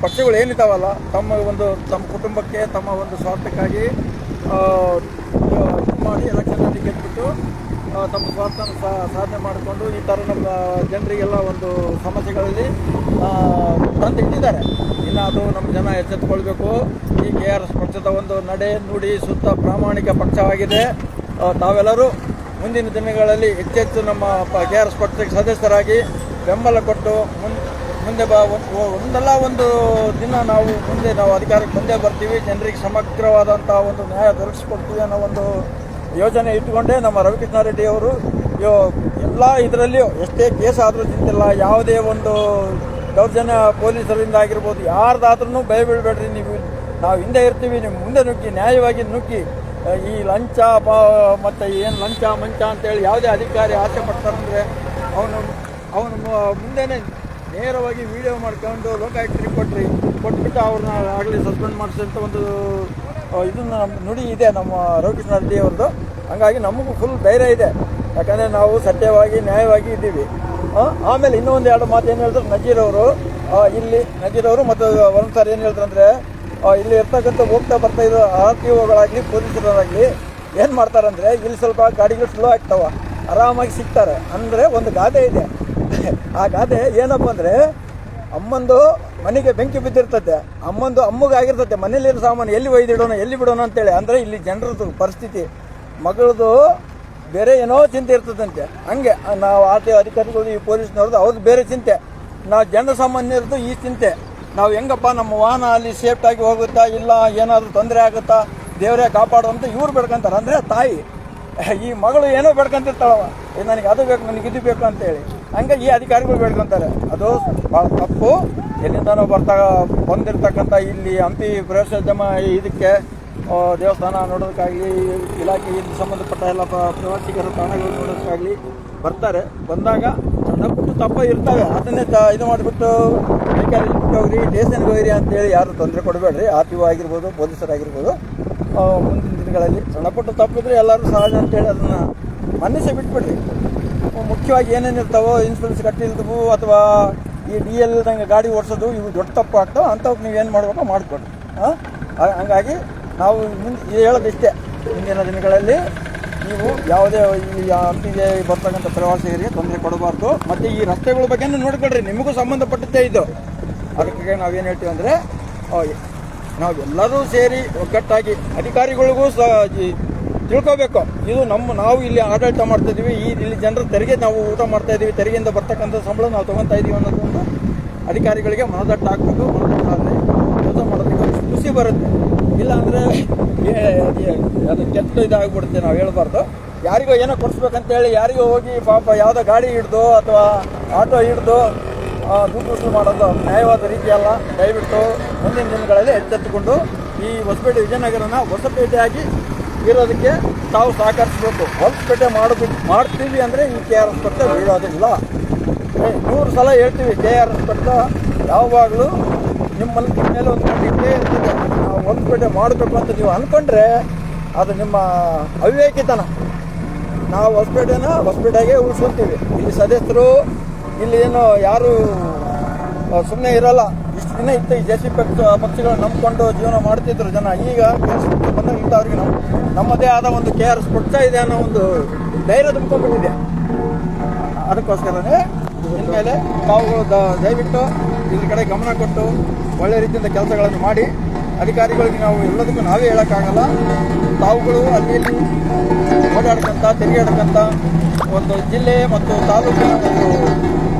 ಪಕ್ಷಗಳು ಏನಿದ್ದಾವಲ್ಲ ತಮ್ಮ ಒಂದು ತಮ್ಮ ಕುಟುಂಬಕ್ಕೆ ತಮ್ಮ ಒಂದು ಸ್ವಾರ್ಥಕ್ಕಾಗಿ ಮಾಡಿ ಎಲೆಕ್ಷನಲ್ಲಿ ಗೆದ್ಬಿಟ್ಟು ಆ, ತಮ್ಮ ಸ್ವಾರ್ಥ ಸಾಧನೆ ಮಾಡಿಕೊಂಡು ಈ ಥರ ನಮ್ಮ ಜನರಿಗೆಲ್ಲ ಒಂದು ಸಮಸ್ಯೆಗಳಲ್ಲಿ ತಂದು ಇಟ್ಟಿದ್ದಾರೆ ಇನ್ನು ಅದು ನಮ್ಮ ಜನ ಎಚ್ಚೆತ್ತುಕೊಳ್ಬೇಕು. ಈ ಕೆ ಆರ್ ಎಸ್ ಪಕ್ಷದ ಒಂದು ನಡೆ ನುಡಿ ಸುತ್ತ ಪ್ರಾಮಾಣಿಕ ಪಕ್ಷವಾಗಿದೆ. ತಾವೆಲ್ಲರೂ ಮುಂದಿನ ದಿನಗಳಲ್ಲಿ ಹೆಚ್ಚೆಚ್ಚು ನಮ್ಮ ಕೆ ಆರ್ ಎಸ್ ಪಕ್ಷಕ್ಕೆ ಸದಸ್ಯರಾಗಿ ಬೆಂಬಲ ಕೊಟ್ಟು ಮುಂದೆ ಬ ಒಂದು- ಒಂದಲ್ಲ ಒಂದು ದಿನ ನಾವು ಮುಂದೆ ನಾವು ಅಧಿಕಾರಕ್ಕೆ ಮುಂದೆ ಬರ್ತೀವಿ. ಜನರಿಗೆ ಸಮಗ್ರವಾದಂಥ ಒಂದು ನ್ಯಾಯ ದೊರಕಿಸ್ಕೊಡ್ತೀವಿ ಅನ್ನೋ ಒಂದು ಯೋಜನೆ ಇಟ್ಟುಕೊಂಡೇ ನಮ್ಮ ರವಿಕೃಷ್ಣ ರೆಡ್ಡಿ ಅವರು ಎಲ್ಲ ಇದರಲ್ಲಿಯೂ ಎಷ್ಟೇ ಕೇಸ್ ಆದರೂ ಚಿಂತಿಲ್ಲ. ಯಾವುದೇ ಒಂದು ದೌರ್ಜನ್ಯ ಪೊಲೀಸರಿಂದ ಆಗಿರ್ಬೋದು ಯಾರ್ದಾದ್ರೂ ಭಯ ಬೀಳಬೇಡ್ರಿ. ನೀವು ನಾವು ಹಿಂದೆ ಇರ್ತೀವಿ ನಿಮ್ಮ ಮುಂದೆ ನುಗ್ಗಿ, ನ್ಯಾಯವಾಗಿ ನುಗ್ಗಿ. ಈ ಲಂಚ ಮತ್ತು ಏನು ಲಂಚ ಮಂಚ ಅಂತೇಳಿ ಯಾವುದೇ ಅಧಿಕಾರಿ ಆಸೆ ಪಡ್ತಾರಂದರೆ ಅವನು ಅವನು ಮುಂದೆನೇ ನೇರವಾಗಿ ವಿಡಿಯೋ ಮಾಡ್ಕೊಂಡು ಲೋಕಾಯುಕ್ತರಿಗೆ ಕೊಟ್ಟರಿ ಕೊಟ್ಬಿಟ್ಟು ಅವ್ರನ್ನ ಆಗಲಿ ಸಸ್ಪೆಂಡ್ ಮಾಡಿಸಿದಂಥ ಒಂದು ಇದನ್ನ ನಮ್ಮ ನುಡಿ ಇದೆ, ನಮ್ಮ ರವಿಕೃಷ್ಣ ರೆಡ್ಡಿ ಅವ್ರದ್ದು. ಹಂಗಾಗಿ ನಮಗೂ ಫುಲ್ ಧೈರ್ಯ ಇದೆ. ಯಾಕಂದರೆ ನಾವು ಸತ್ಯವಾಗಿ, ನ್ಯಾಯವಾಗಿ ಇದ್ದೀವಿ. ಆಮೇಲೆ ಇನ್ನೂ ಒಂದು ಎರಡು ಮಾತು ಏನು ಹೇಳಿದ್ರು? ನಜೀರ್ ಅವರು. ಇಲ್ಲಿ ನಜೀರ್ ಅವರು ಮತ್ತು ವರುಣ್ ಸರ್ ಏನು ಹೇಳ್ತಾರೆ ಅಂದರೆ ಇಲ್ಲಿ ಇರ್ತಕ್ಕಂಥ ಹೋಗ್ತಾ ಬರ್ತಾ ಇರೋ ಆರ್ ಟಿ ಒಗಳಾಗಲಿ ಪೊಲೀಸರಾಗಲಿ ಏನು ಮಾಡ್ತಾರಂದ್ರೆ ಇಲ್ಲಿ ಸ್ವಲ್ಪ ಗಾಡಿಗಳು ಸ್ಲೋ ಆಗ್ತಾವ. ಆರಾಮಾಗಿ ಸಿಗ್ತಾರೆ. ಅಂದರೆ ಒಂದು ಗಾದೆ ಇದೆ. ಆ ಗಾದೆ ಏನಪ್ಪ ಅಂದರೆ ಅಮ್ಮಂದು ಮನೆಗೆ ಬೆಂಕಿ ಬಿದ್ದಿರ್ತದೆ. ಅಮ್ಮಂದು ಅಮ್ಮಗಾಗಿರ್ತದೆ. ಮನೇಲಿರೋ ಸಾಮಾನು ಎಲ್ಲಿ ಒಯ್ದಿಡೋಣ, ಎಲ್ಲಿ ಬಿಡೋಣ ಅಂತೇಳಿ. ಅಂದರೆ ಇಲ್ಲಿ ಜನರದ್ದು ಪರಿಸ್ಥಿತಿ. ಮಗಳದು ಬೇರೆ ಏನೋ ಚಿಂತೆ ಇರ್ತದಂತೆ. ಹಂಗೆ, ನಾವು ಆರ್ ಟಿ ಅಧಿಕಾರಿಗಳು ಈ ಪೊಲೀಸ್ನವ್ರದ್ದು ಅವ್ರದ್ದು ಬೇರೆ ಚಿಂತೆ. ನಾವು ಜನಸಾಮಾನ್ಯರದ್ದು ಈ ಚಿಂತೆ. ನಾವು ಹೆಂಗಪ್ಪ ನಮ್ಮ ವಾಹನ ಅಲ್ಲಿ ಸೇಫ್ಟಾಗಿ ಹೋಗುತ್ತಾ, ಇಲ್ಲ ಏನಾದರೂ ತೊಂದರೆ ಆಗುತ್ತಾ, ದೇವರೇ ಕಾಪಾಡು ಅಂತ ಇವ್ರು ಬೇಡ್ಕೊಂತಾರೆ. ಅಂದರೆ ತಾಯಿ, ಈ ಮಗಳು ಏನೋ ಬೇಡ್ಕೊಂತಿರ್ತಾಳವ. ನನಗೆ ಅದು ಬೇಕು, ನನಗೆ ಇದು ಬೇಕು ಅಂತೇಳಿ. ಹಂಗೆ ಈ ಅಧಿಕಾರಿಗಳು ಬೇಡ್ಕೊಂತಾರೆ ಅದು ತಪ್ಪು. ಎಲ್ಲಿಂದನೋ ಬರ್ತಾ, ಬಂದಿರತಕ್ಕಂಥ ಇಲ್ಲಿ ಹಂಪಿ ಪ್ರವೇಶೋದ್ಯಮ ಇದಕ್ಕೆ ದೇವಸ್ಥಾನ ನೋಡೋದಕ್ಕಾಗಲಿ, ಇಲಾಖೆ ಇದಕ್ಕೆ ಸಂಬಂಧಪಟ್ಟ ಎಲ್ಲ ಪ್ರ- ಪ್ರವಾಸಿಗರ ತಾಣಗಳು ನೋಡೋದಕ್ಕಾಗಲಿ ಬರ್ತಾರೆ. ಬಂದಾಗ ಸಣ್ಣ ಪುಟ್ಟ ತಪ್ಪ ಇರ್ತವೆ. ಅದನ್ನೇ ತ ಇದು ಮಾಡಿಬಿಟ್ಟು ಬೇಕಾದ್ರೆ ಹೋಗ್ರಿ ಟೇಷನ್ಗೆ ಹೋಗ್ರಿ ಅಂತೇಳಿ ಯಾರು ತೊಂದರೆ ಕೊಡಬೇಡ್ರಿ. ಆರ್ ಟಿ ಒ ಆಗಿರ್ಬೋದು ಪೊಲೀಸರಾಗಿರ್ಬೋದು ಮುಂದಿನ ದಿನಗಳಲ್ಲಿ ಸಣ್ಣ ಪುಟ್ಟ ತಪ್ಪಿದ್ರೆ ಎಲ್ಲರೂ ಸಹಜ ಅಂತೇಳಿ ಅದನ್ನು ಮನ್ನಿಸಿ ಬಿಟ್ಬಿಡ್ರಿ. ಮುಖ್ಯವಾಗಿ ಏನೇನು ಇರ್ತಾವೋ ಇನ್ಸೂರೆನ್ಸ್ ಕಟ್ಟಿಲ್ದವು ಅಥವಾ ಈ ಡಿ ಎಲ್ ಇಲ್ದಂಗೆ ಗಾಡಿ ಓಡಿಸೋದು, ಇವು ದೊಡ್ಡ ತಪ್ಪು ಆಗ್ತಾವೆ ಅಂಥವ್ಕೆ ನೀವು ಏನು ಮಾಡಬೇಕೋ ಮಾಡಿಕೊಡ್ರಿ ಹಾಂ? ಹಂಗಾಗಿ ನಾವು ಮುಂದೆ ಹೇಳೋದಿಷ್ಟೇ ಮುಂದಿನ ದಿನಗಳಲ್ಲಿ ನೀವು ಯಾವುದೇ ಈ ಹಂಪಿಗೆ ಬರ್ತಕ್ಕಂಥ ಪ್ರವಾಸಿಗರಿಗೆ ತೊಂದರೆ ಕೊಡಬಾರ್ದು. ಮತ್ತು ಈ ರಸ್ತೆಗಳ ಬಗ್ಗೆನೂ ನೋಡ್ಕೊಳ್ರಿ, ನಿಮಗೂ ಸಂಬಂಧಪಟ್ಟದ್ದೇ ಇದು. ಅದಕ್ಕೆ ನಾವೇನು ಹೇಳ್ತೀವಿ ಅಂದರೆ ನಾವೆಲ್ಲರೂ ಸೇರಿ ಒಗ್ಗಟ್ಟಾಗಿ ಅಧಿಕಾರಿಗಳಿಗೂ ಸಹ ತಿಳ್ಕೋಬೇಕು. ಇದು ನಮ್ಮ ನಾವು ಇಲ್ಲಿ ಆಡಳಿತ ಮಾಡ್ತಾ ಇದೀವಿ. ಈ ಇಲ್ಲಿ ಜನರ ತೆರಿಗೆ ನಾವು ಊಟ ಮಾಡ್ತಾ ಇದೀವಿ. ತೆರಿಗೆಯಿಂದ ಬರ್ತಕ್ಕಂಥ ಸಂಬಳ ನಾವು ತಗೊತಾ ಇದೀವಿ ಅನ್ನೋದೊಂದು ಅಧಿಕಾರಿಗಳಿಗೆ ಮನದಟ್ಟು ಹಾಕ್ಬೇಕು ಮನದಟ್ಟು ಆದರೆ ಕೆಲಸ ಮಾಡೋದಕ್ಕೆ ಖುಷಿ ಬರುತ್ತೆ. ಇಲ್ಲ ಅಂದರೆ ಅದು ಕೆಟ್ಟ ಇದಾಗ್ಬಿಡುತ್ತೆ ನಾವು ಹೇಳ್ಬಾರ್ದು. ಯಾರಿಗೋ ಏನೋ ಕೊಡಿಸ್ಬೇಕಂತೇಳಿ ಯಾರಿಗೋ ಹೋಗಿ ಪಾಪ ಯಾವುದೋ ಗಾಡಿ ಹಿಡ್ದು ಅಥವಾ ಆಟೋ ಹಿಡ್ದು ದುಡ್ಡು ವಸೂಲು ಮಾಡೋದು ನ್ಯಾಯವಾದ ರೀತಿಯಲ್ಲ ದಯವಿಟ್ಟು ಮುಂದಿನ ದಿನಗಳಲ್ಲಿ ಎಚ್ಚೆತ್ತುಕೊಂಡು ಈ ಹೊಸಪೇಟೆ ವಿಜಯನಗರನ ಹೊಸಪೇಟೆಯಾಗಿ ಇರೋದಕ್ಕೆ ತಾವು ಸಹಕರಿಸಬೇಕು. ಪೇಟೆ ಮಾಡಬೇಕು ಮಾಡ್ತೀವಿ ಅಂದರೆ ಈ ಕೆ ಆರ್ ಎಸ್ ಪಟ್ಟ ಬೀಳೋದಿಲ್ಲ ನೂರು ಸಲ ಹೇಳ್ತೀವಿ ಕೆ ಆರ್ ಎಸ್ ಪಟ್ಟ ಯಾವಾಗಲೂ ನಿಮ್ಮಲ್ಲಿ ನಿಮ್ಮ ಮೇಲೆ ಒಂದು ಇದ್ದೇ ಇರ್ತದೆ. ನಾವು ಹೊಸಪೇಟೆ ಮಾಡಬೇಕು ಅಂತ ನೀವು ಅಂದ್ಕೊಂಡ್ರೆ ಅದು ನಿಮ್ಮ ಅವಿವೇಕಿತನ. ನಾವು ಹೊಸಪೇಟೆನ ಹೊಸಪೇಟೆಗೆ ಉಳಿಸ್ಕೊತೀವಿ. ಇಲ್ಲಿ ಸದಸ್ಯರು, ಇಲ್ಲಿ ಏನು ಯಾರು ಸುಮ್ಮನೆ ಇರಲ್ಲ. ದಿನ ಇತ್ತು ಈ ಜೆ ಸಿ ಪಕ್ಷ, ಪಕ್ಷಗಳನ್ನು ನಂಬಿಕೊಂಡು ಜೀವನ ಮಾಡ್ತಿದ್ರು ಜನ. ಈಗ ಕೆಲ್ಸಕ್ಕೆ ಬಂದಾಗ ಇಂಥವ್ರಿಗೆ ನಾವು ನಮ್ಮದೇ ಆದ ಒಂದು ಕೆ ಆರ್ ಎಸ್ ಪಕ್ಷ ಇದೆ ಅನ್ನೋ ಒಂದು ಧೈರ್ಯ ತುಂಬಿಕೊಂಡಿದೆ. ಅದಕ್ಕೋಸ್ಕರನೇ ಇನ್ಮೇಲೆ ತಾವುಗಳು ದಯವಿಟ್ಟು ಇದ್ರ ಕಡೆ ಗಮನ ಕೊಟ್ಟು ಒಳ್ಳೆ ರೀತಿಯಿಂದ ಕೆಲಸಗಳನ್ನು ಮಾಡಿ. ಅಧಿಕಾರಿಗಳಿಗೆ ನಾವು ಎಲ್ಲದಕ್ಕೂ ನಾವೇ ಹೇಳೋಕ್ಕಾಗಲ್ಲ. ತಾವುಗಳು ಅಲ್ಲಿ ಇಲ್ಲಿ ಓಡಾಡ್ಕೊಂತ ಒಂದು ಜಿಲ್ಲೆ ಮತ್ತು ತಾಲೂಕಿನ ಒಂದು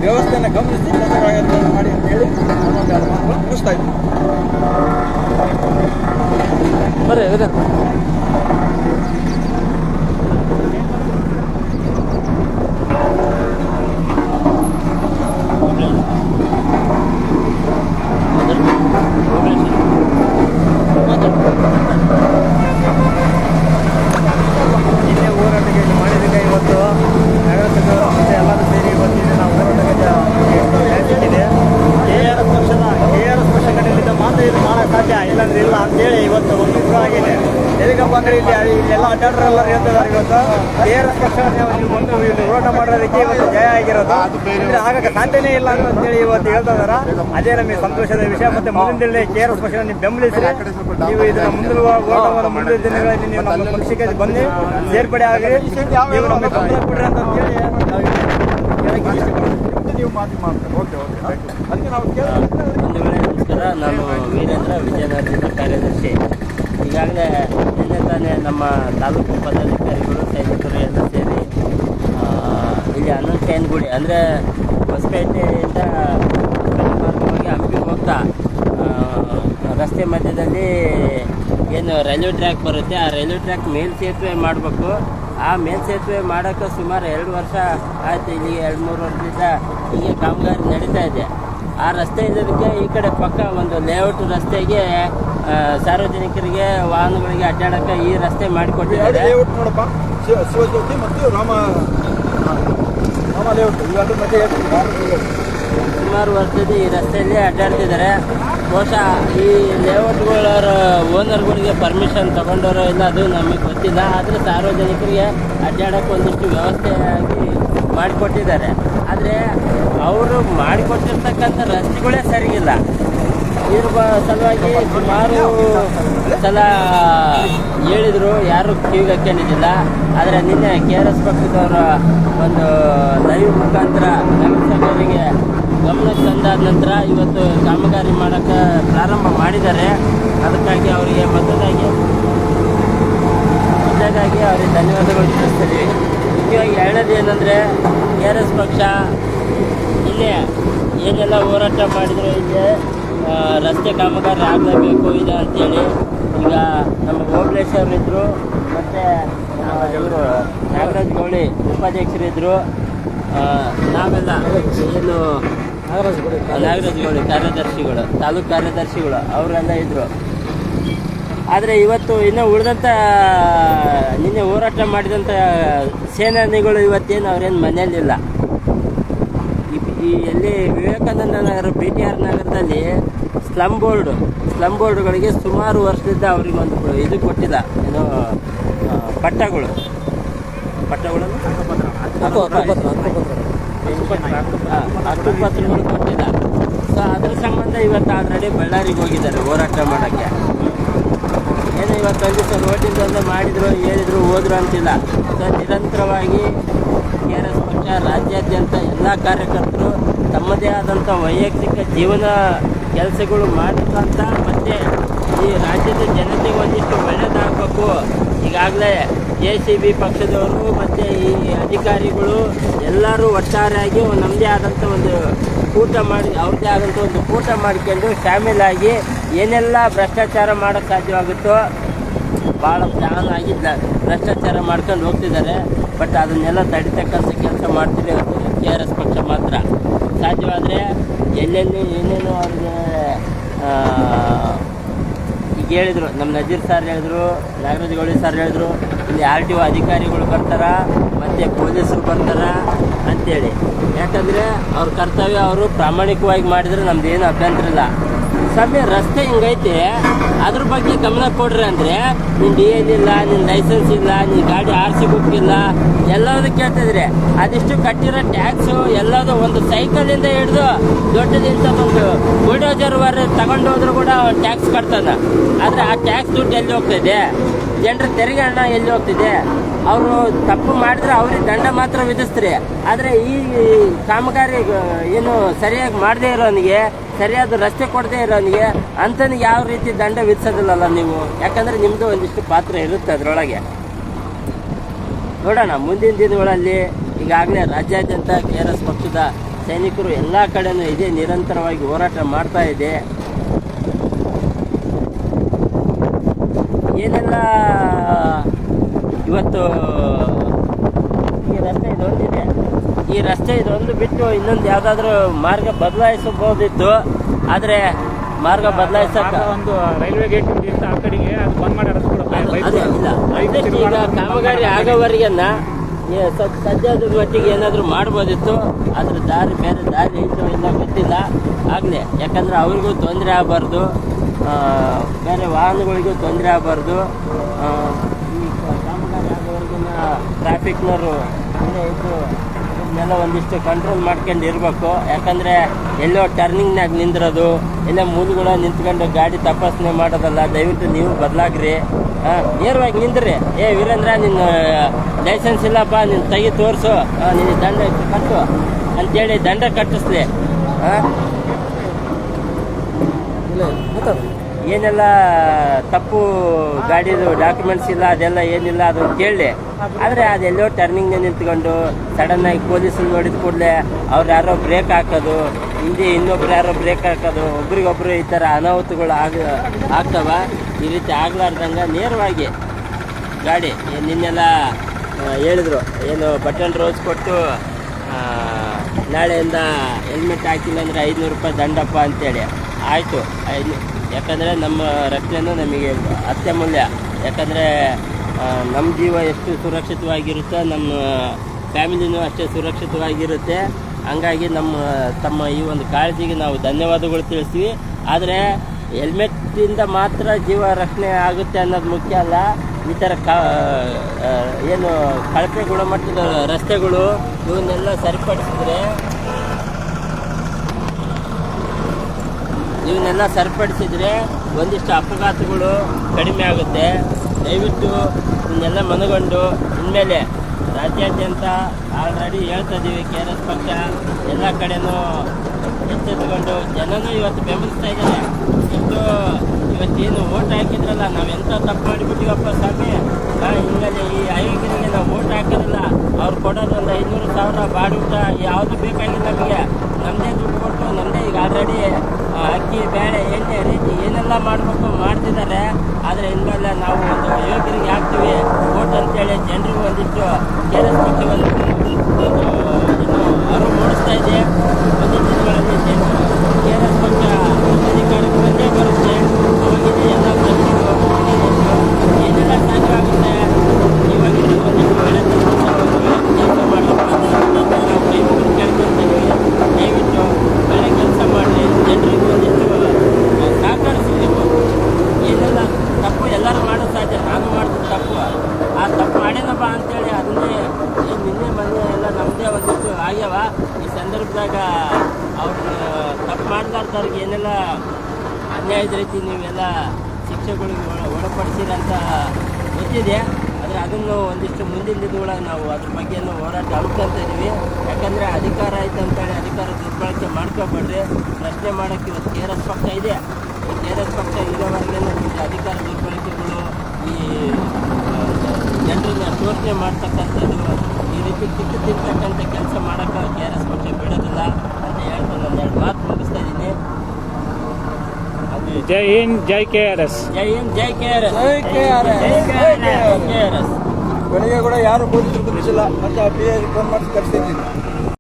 ವ್ಯವಸ್ಥೆಯನ್ನು ಗಮನಿಸಿ ಕೆಲಸಗಳನ್ನು ಮಾಡಿ ಅಂತ ಹೇಳಿ ನಾನೊಂದು ಎರಡು ಮಾತುಗಳು ಮುಗಿಸ್ತಾ ಇದ್ದೀನಿ ಬರ್ರಿ ಇದೆ ನಿನ್ನೆ ಹೋರಾಟಕ್ಕೆ ಇಲ್ಲಿ ಮಾಡಿದ್ದಕ್ಕೆ ಇವತ್ತು ನಗರ ಸಚಿವರು ಮತ್ತು ಎಲ್ಲರೂ ಸೇರಿ ಇವತ್ತಿನ ನಾವು ಹೋರಾಟಕ್ಕೆ ಇದೆ ಕೆ ಆರ್ ಎಸ್ ಪಕ್ಷದ ಕೆ ಆರ್ ಎಸ್ ಪಕ್ಷ ಕಡೆಯಿಂದ ಮಾತ್ರ ಇದು ಮಾಡೋಕ್ಕೆ ಸಾಧ್ಯ ಇಲ್ಲಾಂದ್ರೆ ಇಲ್ಲ ಅಂತೇಳಿ ಇವತ್ತು ಒಂದು ಆಗಿದೆ. ಎದಕ್ಕಪ್ಪ ಅಂದ್ರೆ ಇಲ್ಲಿ ಇಲ್ಲೆಲ್ಲ ಅಡ್ಡಾಡ್ರಲ್ಲ ಹೇಳ್ತಿದ್ದಾರೆ ಇವತ್ತು? ಕೆ ಆರ್ ಎಸ್ ಪಕ್ಷ ನೀವು ಬಂದು ಇಲ್ಲಿ ಹೋರಾಟ ಮಾಡೋದಕ್ಕೆ ಇವತ್ತು ಜಯ ಆಗಿರೋದು. ಅಂದ್ರೆ ಆಗಕ್ಕೆ ಸಾಧ್ಯನೇ ಇಲ್ಲ ಅಂತೇಳಿ ಇವತ್ತು ಹೇಳ್ತಾ ಇದಾರ. ಅದೇ ನಮಗೆ ಸಂತೋಷದ ವಿಷಯ. ಮತ್ತೆ ಮುಂದಿನ ದಿನ ಕೆ ಆರ್ ಎಸ್ ಪಕ್ಷ ನೀವು ಬೆಂಬಲಿಸಿದ್ರೆ ನೀವು ಇದನ್ನ ಮುಂದಿನ ಹೋರಾಟವನ್ನು ಮುಂದಿನ ದಿನಗಳಲ್ಲಿ ನೀವು ನಮ್ಮ ಪಕ್ಷಕ್ಕೆ ಬಂದು ಸೇರ್ಪಡೆ ಆಗಿ ನೀವು ನಮಗೆ ಕೊಡ್ರಿ ಅಂತ ಹೇಳಿ ನಾವು ನೀವು ಮಾತಿ ಮಾಡ್ತಾರೆ. Okay okay. ಅದಕ್ಕೆ ನಾವು ಕೇಳ ಬಂಧುಗಳೇ ನಮಸ್ಕಾರ ನಾನು ವೀರೇಂದ್ರ ವಿಜಯನಗರದಿಂದ ಕಾರ್ಯದರ್ಶಿ. ಈಗಾಗಲೇ ನಿನ್ನೆ ತಾನೇ ನಮ್ಮ ತಾಲೂಕು ಪದಾಧಿಕಾರಿಗಳು, ಸೈನಿಕರು ಎಲ್ಲ ಸೇರಿ ಇಲ್ಲಿ ಹನ್ನೊಂದು ಅಂದರೆ ಹೊಸಪೇಟೆಯಿಂದ ಮಾರ್ಗವಾಗಿ ಹಂಪಿಗೆ ಹೋಗ್ತಾ ರಸ್ತೆ ಮಧ್ಯದಲ್ಲಿ ಏನು ರೈಲ್ವೆ ಟ್ರ್ಯಾಕ್ ಬರುತ್ತೆ, ಆ ರೈಲ್ವೆ ಟ್ರ್ಯಾಕ್ ಮೇಲ್ ಸೇತುವೆ ಮಾಡಬೇಕು. ಆ ಮೇಲ್ ಸೇತುವೆ ಮಾಡೋಕ್ಕೆ ಸುಮಾರು ಎರಡು ವರ್ಷ ಆಯಿತು, ಇಲ್ಲಿ ಎರಡು ಮೂರು ವರ್ಷದಿಂದ ಹೀಗೆ ಕಾಮಗಾರಿ ನಡೀತಾ ಇದೆ. ಆ ರಸ್ತೆ ಇದ್ದದಕ್ಕೆ ಈ ಕಡೆ ಪಕ್ಕ ಒಂದು ಲೇಔಟ್ ರಸ್ತೆಗೆ ಸಾರ್ವಜನಿಕರಿಗೆ ವಾಹನಗಳಿಗೆ ಅಡ್ಡಾಡಕ್ಕೆ ಈ ರಸ್ತೆ ಮಾಡಿಕೊಟ್ಟಿದ್ದಾರೆ. ಲೇಔಟ್ ನೋಡಪ್ಪ. ಶಿವ ಶಿವಜ್ಯೋತಿ ಮತ್ತು ರಾಮ ರಾಮ ಲೇಔಟ್ ಇವೆರಡು ಸುಮಾರು ವರ್ಷದ ಈ ರಸ್ತೆಯಲ್ಲಿ ಅಡ್ಡಾಡ್ತಿದ್ದಾರೆ. ಬಹುಶಃ ಈ ಲೇಔಟ್ಗಳ ಓನರ್ಗಳಿಗೆ ಪರ್ಮಿಷನ್ ತಗೊಂಡವರು ಇಲ್ಲ ಅದು ನಮಗೆ ಗೊತ್ತಿಲ್ಲ. ಆದರೆ ಸಾರ್ವಜನಿಕರಿಗೆ ಅಡ್ಡಾಡಕ್ಕೆ ಒಂದಿಷ್ಟು ವ್ಯವಸ್ಥೆ ಆಗಿ ಮಾಡಿಕೊಟ್ಟಿದ್ದಾರೆ. ಆದರೆ ಅವರು ಮಾಡಿಕೊಟ್ಟಿರ್ತಕ್ಕಂಥ ರಸ್ತೆಗಳೇ ಸರಿಗಿಲ್ಲ. ಇದ್ರ ಸಲುವಾಗಿ ಸುಮಾರು ಸಲ ಹೇಳಿದರು, ಯಾರು ಕಿವಿಗೆ ಹಾಕೊಂಡಿದ್ದಿಲ್ಲ ಆದರೆ ನಿನ್ನೆ ಕೆ ಆರ್ ಎಸ್ ಪಕ್ಷದವರ ಒಂದು ಲೈವ್ ಮುಖಾಂತರ ನಗರಸಭೆಯವರಿಗೆ ಗಮನಕ್ಕೆ ತಂದಾದ ನಂತರ ಇವತ್ತು ಕಾಮಗಾರಿ ಮಾಡೋಕ್ಕೆ ಪ್ರಾರಂಭ ಮಾಡಿದ್ದಾರೆ. ಅದಕ್ಕಾಗಿ ಅವರಿಗೆ ಮೊದಲಾಗಿ ಮೊದಲಾಗಿ ಅವರಿಗೆ ಧನ್ಯವಾದಗಳು ತಿಳಿಸ್ತೀವಿ ಮುಖ್ಯವಾಗಿ ಎರಡನೇದು ಏನಂದರೆ ಕೆ ಆರ್ ಎಸ್ ಪಕ್ಷ ಇಲ್ಲಿ ಏನೆಲ್ಲ ಹೋರಾಟ ಮಾಡಿದರೆ ಇಲ್ಲಿ ರಸ್ತೆ ಕಾಮಗಾರಿ ಆಗಲೇಬೇಕು ಇದೆ ಅಂತೇಳಿ. ಈಗ ನಮ್ಮ ಓಬಳೇಶ್ವರ್ ಇದ್ದರು ಮತ್ತು ಇವರು ನಾಗರಾಜ್ ಗೌಳಿ ಉಪಾಧ್ಯಕ್ಷರಿದ್ದರು ನಾವೆಲ್ಲ ಏನು ನಾಗರಾಜ್ ಗೌಳಿ ಕಾರ್ಯದರ್ಶಿಗಳು ತಾಲೂಕು ಕಾರ್ಯದರ್ಶಿಗಳು ಅವರೆಲ್ಲ ಇದ್ದರು ಆದರೆ ಇವತ್ತು ಇನ್ನು ಉಳಿದಂಥ ನಿನ್ನೆ ಹೋರಾಟ ಮಾಡಿದಂಥ ಸೇನಾನಿಗಳು ಇವತ್ತೇನು ಅವರೇನು ಮನೆಯಲ್ಲಿಲ್ಲ. ಈ- ಎಲ್ಲಿ Vivekananda Nagar B T R ನಗರದಲ್ಲಿ ಸ್ಲಮ್ ಬೋರ್ಡು ಸ್ಲಮ್ ಬೋರ್ಡ್ಗಳಿಗೆ ಸುಮಾರು ವರ್ಷದಿಂದ ಅವ್ರಿಗೆ ಒಂದು ಇದು ಕೊಟ್ಟಿಲ್ಲ, ಏನು ಪಟ್ಟಗಳು. ಪಟ್ಟಗಳನ್ನು? ಕೊಟ್ಟಿಲ್ಲ. ಸೊ ಅದ್ರ ಸಂಬಂಧ ಇವತ್ತು ಆಲ್ರೆಡಿ ಬಳ್ಳಾರಿಗೆ ಹೋಗಿದ್ದಾರೆ, ಹೋರಾಟ ಮಾಡೋಕ್ಕೆ. ಏನೋ ಇವತ್ತು ಒಂದು ದಿವಸ ನೋಟಿಸ್ ಅಂತ ಮಾಡಿದ್ರು, ಹೇಳಿದ್ರು, ಹೋದ್ರು ಅಂತಿಲ್ಲ. ಸೊ ನಿರಂತರವಾಗಿ ಕೆ ಆರ್ ಎಸ್ ಪಕ್ಷ, ರಾಜ್ಯಾದ್ಯಂತ ಎಲ್ಲ ಕಾರ್ಯಕರ್ತರು ತಮ್ಮದೇ ಆದಂಥ ವೈಯಕ್ತಿಕ ಜೀವನ ಕೆಲಸಗಳು ಮಾಡಿದಂಥ ಮತ್ತು ಈ ರಾಜ್ಯದ ಜನತೆಗೆ ಒಂದಿಷ್ಟು ಒಳ್ಳೆಯದಾಗಬೇಕು ಈಗಾಗಲೇ ಜೆ ಸಿ ಬಿ ಪಕ್ಷದವರು ಮತ್ತು ಈ ಅಧಿಕಾರಿಗಳು ಎಲ್ಲರೂ ಒಟ್ಟಾರೆಯಾಗಿ ನಮ್ಮದೇ ಆದಂಥ ಒಂದು ಕೂಟ ಮಾಡಿ, ಅವ್ರದ್ದೇ ಆದಂಥ ಒಂದು ಕೂಟ ಮಾಡ್ಕೊಂಡು ಶಾಮೀಲಾಗಿ ಏನೆಲ್ಲ ಭ್ರಷ್ಟಾಚಾರ ಮಾಡೋಕ್ಕೆ ಸಾಧ್ಯವಾಗುತ್ತೋ ಭಾಳ ಜಾನ್ ಆಗಿದ್ದ ಭ್ರಷ್ಟಾಚಾರ ಮಾಡ್ಕೊಂಡು ಹೋಗ್ತಿದ್ದಾರೆ. ಬಟ್ ಅದನ್ನೆಲ್ಲ ತಡಿತಕ್ಕಂಥ ಕೆಲಸ ಮಾಡ್ತೀವಿ ಕೆ ಆರ್ ಎಸ್ ಪಕ್ಷ ಮಾತ್ರ. ಸಾಧ್ಯವಾದರೆ ಎಲ್ಲೆಲ್ಲಿ ಏನೇನು ಅವ್ರಿಗೆ ಈಗ ಹೇಳಿದರು, ನಮ್ಮ ನಜೀರ್ ಸರ್ ಹೇಳಿದ್ರು, ನಾಗರಾಜ್ ಗೌಳಿ ಸರ್ ಹೇಳಿದ್ರು, ಇಲ್ಲಿ ಆರ್ ಟಿ ಒ ಅಧಿಕಾರಿಗಳು ಬರ್ತಾರ, ಮತ್ತು ಪೊಲೀಸರು ಬರ್ತಾರ ಅಂತೇಳಿ. ಯಾಕಂದರೆ ಅವ್ರ ಕರ್ತವ್ಯ ಅವರು ಪ್ರಾಮಾಣಿಕವಾಗಿ ಮಾಡಿದ್ರೆ ನಮ್ದು ಏನು ಅಭ್ಯಂತರ ಇಲ್ಲ. ಸ್ವಾಮಿ, ರಸ್ತೆ ಹಿಂಗೈತೆ. ಅದ್ರ ಬಗ್ಗೆ ಗಮನ ಕೊಡ್ರಿ ಅಂದ್ರೆ ಎಲ್ ಇಲ್ಲ ನಿನ್ನ ಲೈಸೆನ್ಸ್ ಇಲ್ಲ ನಿನ್ನ ಗಾಡಿ ಆರ್ ಸಿ ಬುಕ್ ಇಲ್ಲ ಎಲ್ಲದೂ ಕೇಳ್ತಿದ್ರೆ ಅದಿಷ್ಟು ಕಟ್ಟಿರೋ ಟ್ಯಾಕ್ಸು ಎಲ್ಲದು ಒಂದು ಸೈಕಲಿಂದ ಹಿಡಿದು ದೊಡ್ಡದಿಂದ ಒಂದು ಬುಲ್ಡೋಜರ್ ವರ್ ತಗೊಂಡು ಹೋದ್ರು ಕೂಡ ಟ್ಯಾಕ್ಸ್ ಕಟ್ತಾನೆ. ಆದರೆ ಆ ಟ್ಯಾಕ್ಸ್ ದುಡ್ಡು ಎಲ್ಲಿ ಹೋಗ್ತಿದೆ ಜನರ ತೆರಿಗೆ ಹಣ ಎಲ್ಲಿ ಹೋಗ್ತಿದೆ? ಅವರು ತಪ್ಪು ಮಾಡಿದ್ರೆ ಅವ್ರಿಗೆ ದಂಡ ಮಾತ್ರ ವಿಧಿಸ್ತಾರೆ. ಆದರೆ ಈ ಕಾಮಗಾರಿ ಏನು ಸರಿಯಾಗಿ ಮಾಡದೇ ಇರೋನಿಗೆ ಸರಿಯಾದ ರಸ್ತೆ ಕೊಡದೇ ಇರೋನಿಗೆ ಅಂಥನಿಗೆ ಯಾವ ರೀತಿ ದಂಡ ವಿಧಿಸೋದಿಲ್ಲಲ್ಲ ನೀವು? ಯಾಕಂದರೆ ನಿಮ್ಮದು ಒಂದಿಷ್ಟು ಪಾತ್ರ ಇರುತ್ತೆ ಅದರೊಳಗೆ. ನೋಡೋಣ, ಮುಂದಿನ ದಿನಗಳಲ್ಲಿ ಈಗಾಗಲೇ ರಾಜ್ಯಾದ್ಯಂತ ಕೆ ಆರ್ ಎಸ್ ಪಕ್ಷದ ಸೈನಿಕರು ಎಲ್ಲ ಕಡೆಯೂ ಇದೇ, ನಿರಂತರವಾಗಿ ಹೋರಾಟ ಮಾಡ್ತಾ ಇದೆ. ಏನೆಲ್ಲ ಇವತ್ತು ಈ ರಸ್ತೆ ಇದೊಂದಿದೆ. ಈ ರಸ್ತೆ ಇದೊಂದು ಬಿಟ್ಟು ಇನ್ನೊಂದು ಯಾವುದಾದ್ರೂ ಮಾರ್ಗ ಬದಲಾಯಿಸಬಹುದಿತ್ತು ಆದರೆ ಮಾರ್ಗ ಬದಲಾಯಿಸಕ್ಕೆ ಒಂದು ರೈಲ್ವೆ ಗೇಟ್ ಆ ಕಡೆಗೆ ಅದು ಬಂದ್ ಮಾಡಿ ಇಲ್ಲ. ಈಗ ಕಾಮಗಾರಿ ಸ- ಸದ್ಯದ ಮಟ್ಟಿಗೆ ಏನಾದರೂ ಮಾಡ್ಬೋದಿತ್ತು ಅದ್ರ ದಾರಿ ಬೇರೆ ದಾರಿ ಇತ್ತು ಇಲ್ಲ ಗೊತ್ತಿಲ್ಲ ಆಗಲಿ. ಯಾಕಂದ್ರೆ ಅವ್ರಿಗೂ ತೊಂದರೆ ಆಗಬಾರ್ದು. ಬೇರೆ ವಾಹನಗಳಿಗೂ ತೊಂದರೆ ಆಗಬಾರ್ದು. ಈ ಕಾಮಗಾರಿ ಆಗೋವರೆಗಿನ ಟ್ರಾಫಿಕ್ನವರು ಅಂದರೆ ಇದ್ದು ಇದನ್ನೆಲ್ಲ ಒಂದಿಷ್ಟು ಕಂಟ್ರೋಲ್ ಮಾಡ್ಕೊಂಡು ಇರಬೇಕು. ಯಾಕಂದರೆ ಎಲ್ಲೋ ಟರ್ನಿಂಗ್ನಾಗ ನಿಂದಿರೋದು ಎಲ್ಲ ಮೂಲಗಳ ನಿಂತ್ಕೊಂಡು ಗಾಡಿ ತಪಾಸಣೆ ಮಾಡೋದಲ್ಲ, ದಯವಿಟ್ಟು ನೀವು ಬದಲಾಗ್ರಿ. ನೇರವಾಗಿ ನಿಂದ್ರಿ. ಏ ವೀರೇಂದ್ರ, ನಿನ್ನ ಲೈಸೆನ್ಸ್ ಇಲ್ಲಪ್ಪ ನಿನ್ನ ತೆಗಿ ತೋರಿಸು. ನಿನ್ನ ದಂಡ ಕಟ್ಟು. ಅಂತೇಳಿ ದಂಡ ಕಟ್ಟಿಸ್ಲಿ. ಹಾಂ ಇಲ್ಲ ಮಾತಾಡು ಏನೆಲ್ಲ ತಪ್ಪು ಗಾಡಿದು ಡಾಕ್ಯುಮೆಂಟ್ಸ್ ಇಲ್ಲ, ಅದೆಲ್ಲ ಏನಿಲ್ಲ ಅದು ಕೇಳಿ. ಆದರೆ ಅದೆಲ್ಲೋ ಟರ್ನಿಂಗ್ ನಿಂತ್ಕೊಂಡು ಸಡನ್ ಆಗಿ ಪೊಲೀಸರು ನೋಡಿದ ಕೂಡಲೇ ಅವ್ರು ಯಾರೋ ಬ್ರೇಕ್ ಹಾಕೋದು, ಹಿಂದೆ ಇನ್ನೊಬ್ರು ಯಾರೋ ಬ್ರೇಕ್ ಹಾಕೋದು, ಒಬ್ರಿಗೊಬ್ರು ಈ ಥರ ಅನಾಹುತಗಳು ಆಗ, ಆಗ್ತವ, ಈ ರೀತಿ ಆಗ್ಲಾರ್ದಂಗೆ ನೇರವಾಗಿ ಗಾಡಿ ನಿನ್ನೆಲ್ಲ ಹೇಳಿದ್ರು, ಏನು ಬಟನ್ ರೋಸ್ ಕೊಟ್ಟು ನಾಳೆಯಿಂದ ಹೆಲ್ಮೆಟ್ ಹಾಕಿಲ್ಲ ಅಂದರೆ ಐದುನೂರು ರೂಪಾಯಿ ದಂಡಪ್ಪ ಅಂತೇಳಿ. ಆಯಿತು ಐದು ಯಾಕಂದರೆ ನಮ್ಮ ರಕ್ಷಣೆ ನಮಗೆ ಅತ್ಯಮೂಲ್ಯ. ಯಾಕಂದರೆ ನಮ್ಮ ಜೀವ ಎಷ್ಟು ಸುರಕ್ಷಿತವಾಗಿರುತ್ತೋ, ನಮ್ಮ ಫ್ಯಾಮಿಲಿನೂ ಅಷ್ಟೇ ಸುರಕ್ಷಿತವಾಗಿರುತ್ತೆ. ಹಂಗಾಗಿ ನಮ್ಮ, ತಮ್ಮ ಈ ಒಂದು ಕಾಳಜಿಗೆ ನಾವು ಧನ್ಯವಾದಗಳು ತಿಳಿಸ್ತೀವಿ. ಆದರೆ ಹೆಲ್ಮೆಟ್ಟಿಂದ ಮಾತ್ರ ಜೀವ ರಕ್ಷಣೆ ಆಗುತ್ತೆ ಅನ್ನೋದು ಮುಖ್ಯ ಅಲ್ಲ. ಈ ಥರ ಕ ಏನು ಕಳಪೆ ಗುಣಮಟ್ಟದ ರಸ್ತೆಗಳು ಇವನ್ನೆಲ್ಲ ಸರಿಪಡಿಸಿದ್ರೆ ಇವನ್ನೆಲ್ಲ ಸರಿಪಡಿಸಿದ್ರೆ ಒಂದಿಷ್ಟು ಅಪಘಾತಗಳು ಕಡಿಮೆ ಆಗುತ್ತೆ. ದಯವಿಟ್ಟು ಇವನ್ನೆಲ್ಲ ಮನಗೊಂಡು ಇನ್ಮೇಲೆ ರಾಜ್ಯಾದ್ಯಂತ ಆಲ್ರೆಡಿ ಹೇಳ್ತಾ ಇದ್ದೀವಿ ಕೆ ಆರ್ ಎಸ್ ಪಕ್ಷ ಎಲ್ಲ ಕಡೆನೂ ಎಚ್ಚೆತ್ತುಕೊಂಡು ಜನನೂ ಇವತ್ತು ಬೆಂಬಲಿಸ್ತಾ ಇದ್ದಾರೆ. ಇಷ್ಟು ಇವತ್ತೇನು ಓಟ್ ಹಾಕಿದ್ರಲ್ಲ, ನಾವೆಂತ ತಪ್ಪು ಮಾಡಿಬಿಟ್ಟಿವಪ್ಪ ಸ್ವಾಮಿ? ಇನ್ಮೇಲೆ ಈ ಆಯೋಗದಲ್ಲಿ ನಾವು ಓಟ್ ಹಾಕೋದಿಲ್ಲ. ಅವ್ರು ಕೊಡೋದು ಒಂದು ಐನೂರು ಸಾವಿರ ಊಟ ಯಾವುದು ಬೇಕಾಗಿಲ್ಲ ನಮಗೆ. ನಮ್ಮದೇ ದುಡ್ಡು ಕೊಟ್ಟು ನಮ್ಮದೇ ಈಗ ಆಲ್ರೆಡಿ ಅಕ್ಕಿ, ಬೇಳೆ, ಎಣ್ಣೆ ರೀತಿ ಏನೆಲ್ಲ ಮಾಡಬೇಕು, ಮಾಡ್ತಿದ್ದಾರೆ. ಆದರೆ ಇನ್ಮೇಲೆ ನಾವು ಒಂದು ಯೋಗ್ಯರಿಗೆ ಹಾಕ್ತೀವಿ. ಓಟ್ ಅಂತೇಳಿ ಜನರಿಗೆ ಒಂದಿಷ್ಟು ಕೆ ಆರ್ ಎಸ್ ಪಕ್ಷ ಒಂದು ಒಂದು ಅರಿವು ಮೂಡಿಸ್ತಾ ಇದೆ. ಮುಂದಿನ ದಿನಗಳಲ್ಲಿ ಕೆ ಆರ್ ಎಸ್ ಪಕ್ಷ ಅಧಿಕಾರಕ್ಕೆ ಬಂದೇ ಬರುತ್ತೆ. ಅವಾಗಿದೆ ಎಲ್ಲ ಏನೆಲ್ಲ ಒಂದಿಷ್ಟು ಕೈ ಮುಗಿದು ಕೇಳ್ಕೊಂತೀವಿ ದಯವಿಟ್ಟು ಒಳ್ಳೆ ಜನರಿಗೂ ಒಂದಿಷ್ಟು ಸಹಕರಿಸಬೇಕು ಏನೆಲ್ಲ ತಪ್ಪು ಎಲ್ಲರೂ ಮಾಡೋದು ಸಾಧ್ಯ, ನಾನು ಮಾಡಿದ ತಪ್ಪು. ಆ ತಪ್ಪು ಮಾಡೇನಪ್ಪ ಅಂತೇಳಿ ಅದನ್ನೇ ನಿನ್ನೆ ಮೊನ್ನೆ ಎಲ್ಲ ನಮ್ಮದೇ ಒಂದಿಷ್ಟು ಆಗ್ಯಾವ. ಈ ಸಂದರ್ಭದಾಗ ಅವ್ರು ತಪ್ಪು ಮಾಡ್ಲಾರ್ದವ್ರಿಗೆ ಏನೆಲ್ಲ ಅನ್ಯಾಯದ ರೀತಿ ನೀವೆಲ್ಲ ಶಿಕ್ಷೆಗಳಿಗೆ ಒಳ- ಒಳಪಡಿಸಿರಂತ ಗೊತ್ತಿದೆ. ಅದನ್ನು ಒಂದಿಷ್ಟು ಮುಂದಿನ ದಿನಗಳ ನಾವು ಅದ್ರ ಬಗ್ಗೆನೂ ಹೋರಾಟ ಹಮ್ಮಿಕೊಂತ ಇದ್ದೀವಿ. ಯಾಕಂದರೆ ಅಧಿಕಾರ ಆಯ್ತು ಅಂತೇಳಿ ಅಧಿಕಾರ ದುರ್ಬಳಕೆ ಮಾಡ್ಕೋಬೇಡ್ರಿ. ಪ್ರಶ್ನೆ ಮಾಡೋಕ್ಕೆ ಇವತ್ತು ಕೆ ಆರ್ ಎಸ್ ಪಕ್ಷ ಇದೆ. ಈ ಕೆ ಆರ್ ಎಸ್ ಪಕ್ಷ ಇರೋವರೆಗೂ ಈ ಅಧಿಕಾರ ದುರ್ಬಳಕೆಗಳು ಈ ಜನರನ್ನ ಶೋಷಣೆ ಮಾಡ್ತಕ್ಕಂಥದ್ದು ಈ ರೀತಿ ಕಿತ್ತು ತಿಂತಕ್ಕಂಥ ಕೆಲಸ ಮಾಡೋಕ್ಕೆ ಕೆ ಆರ್ ಎಸ್ ಪಕ್ಷ ಬಿಡೋದಿಲ್ಲ ಅಂತ ಹೇಳ್ಕೊಂಡು ಒಂದು ಎರಡು ಮಾತು ಮುಗಿಸ್ತಾ ಇದ್ದೀನಿ. ಜೈ ಹಿಂದ್ ಜೈ ಕೆ ಆರ್ ಎಸ್. ಜೈ ಹಿಂದ್ ಜೈ ಕೆ ಆರ್ ಎಸ್. ಜೈ KRS. ಜೈ ಕೆ ಆರ್ ಎಸ್. ಬೆಳಿಗ್ಗೆ ಕೂಡ ಯಾರು ಪೊಲೀಸರು ತಿಳಿಸಿಲ್ಲ ಮತ್ತೆ ಆ ಫೋನ್ ಮಾಡಿ ಕರೆಸಿದ್ದೀನಿ.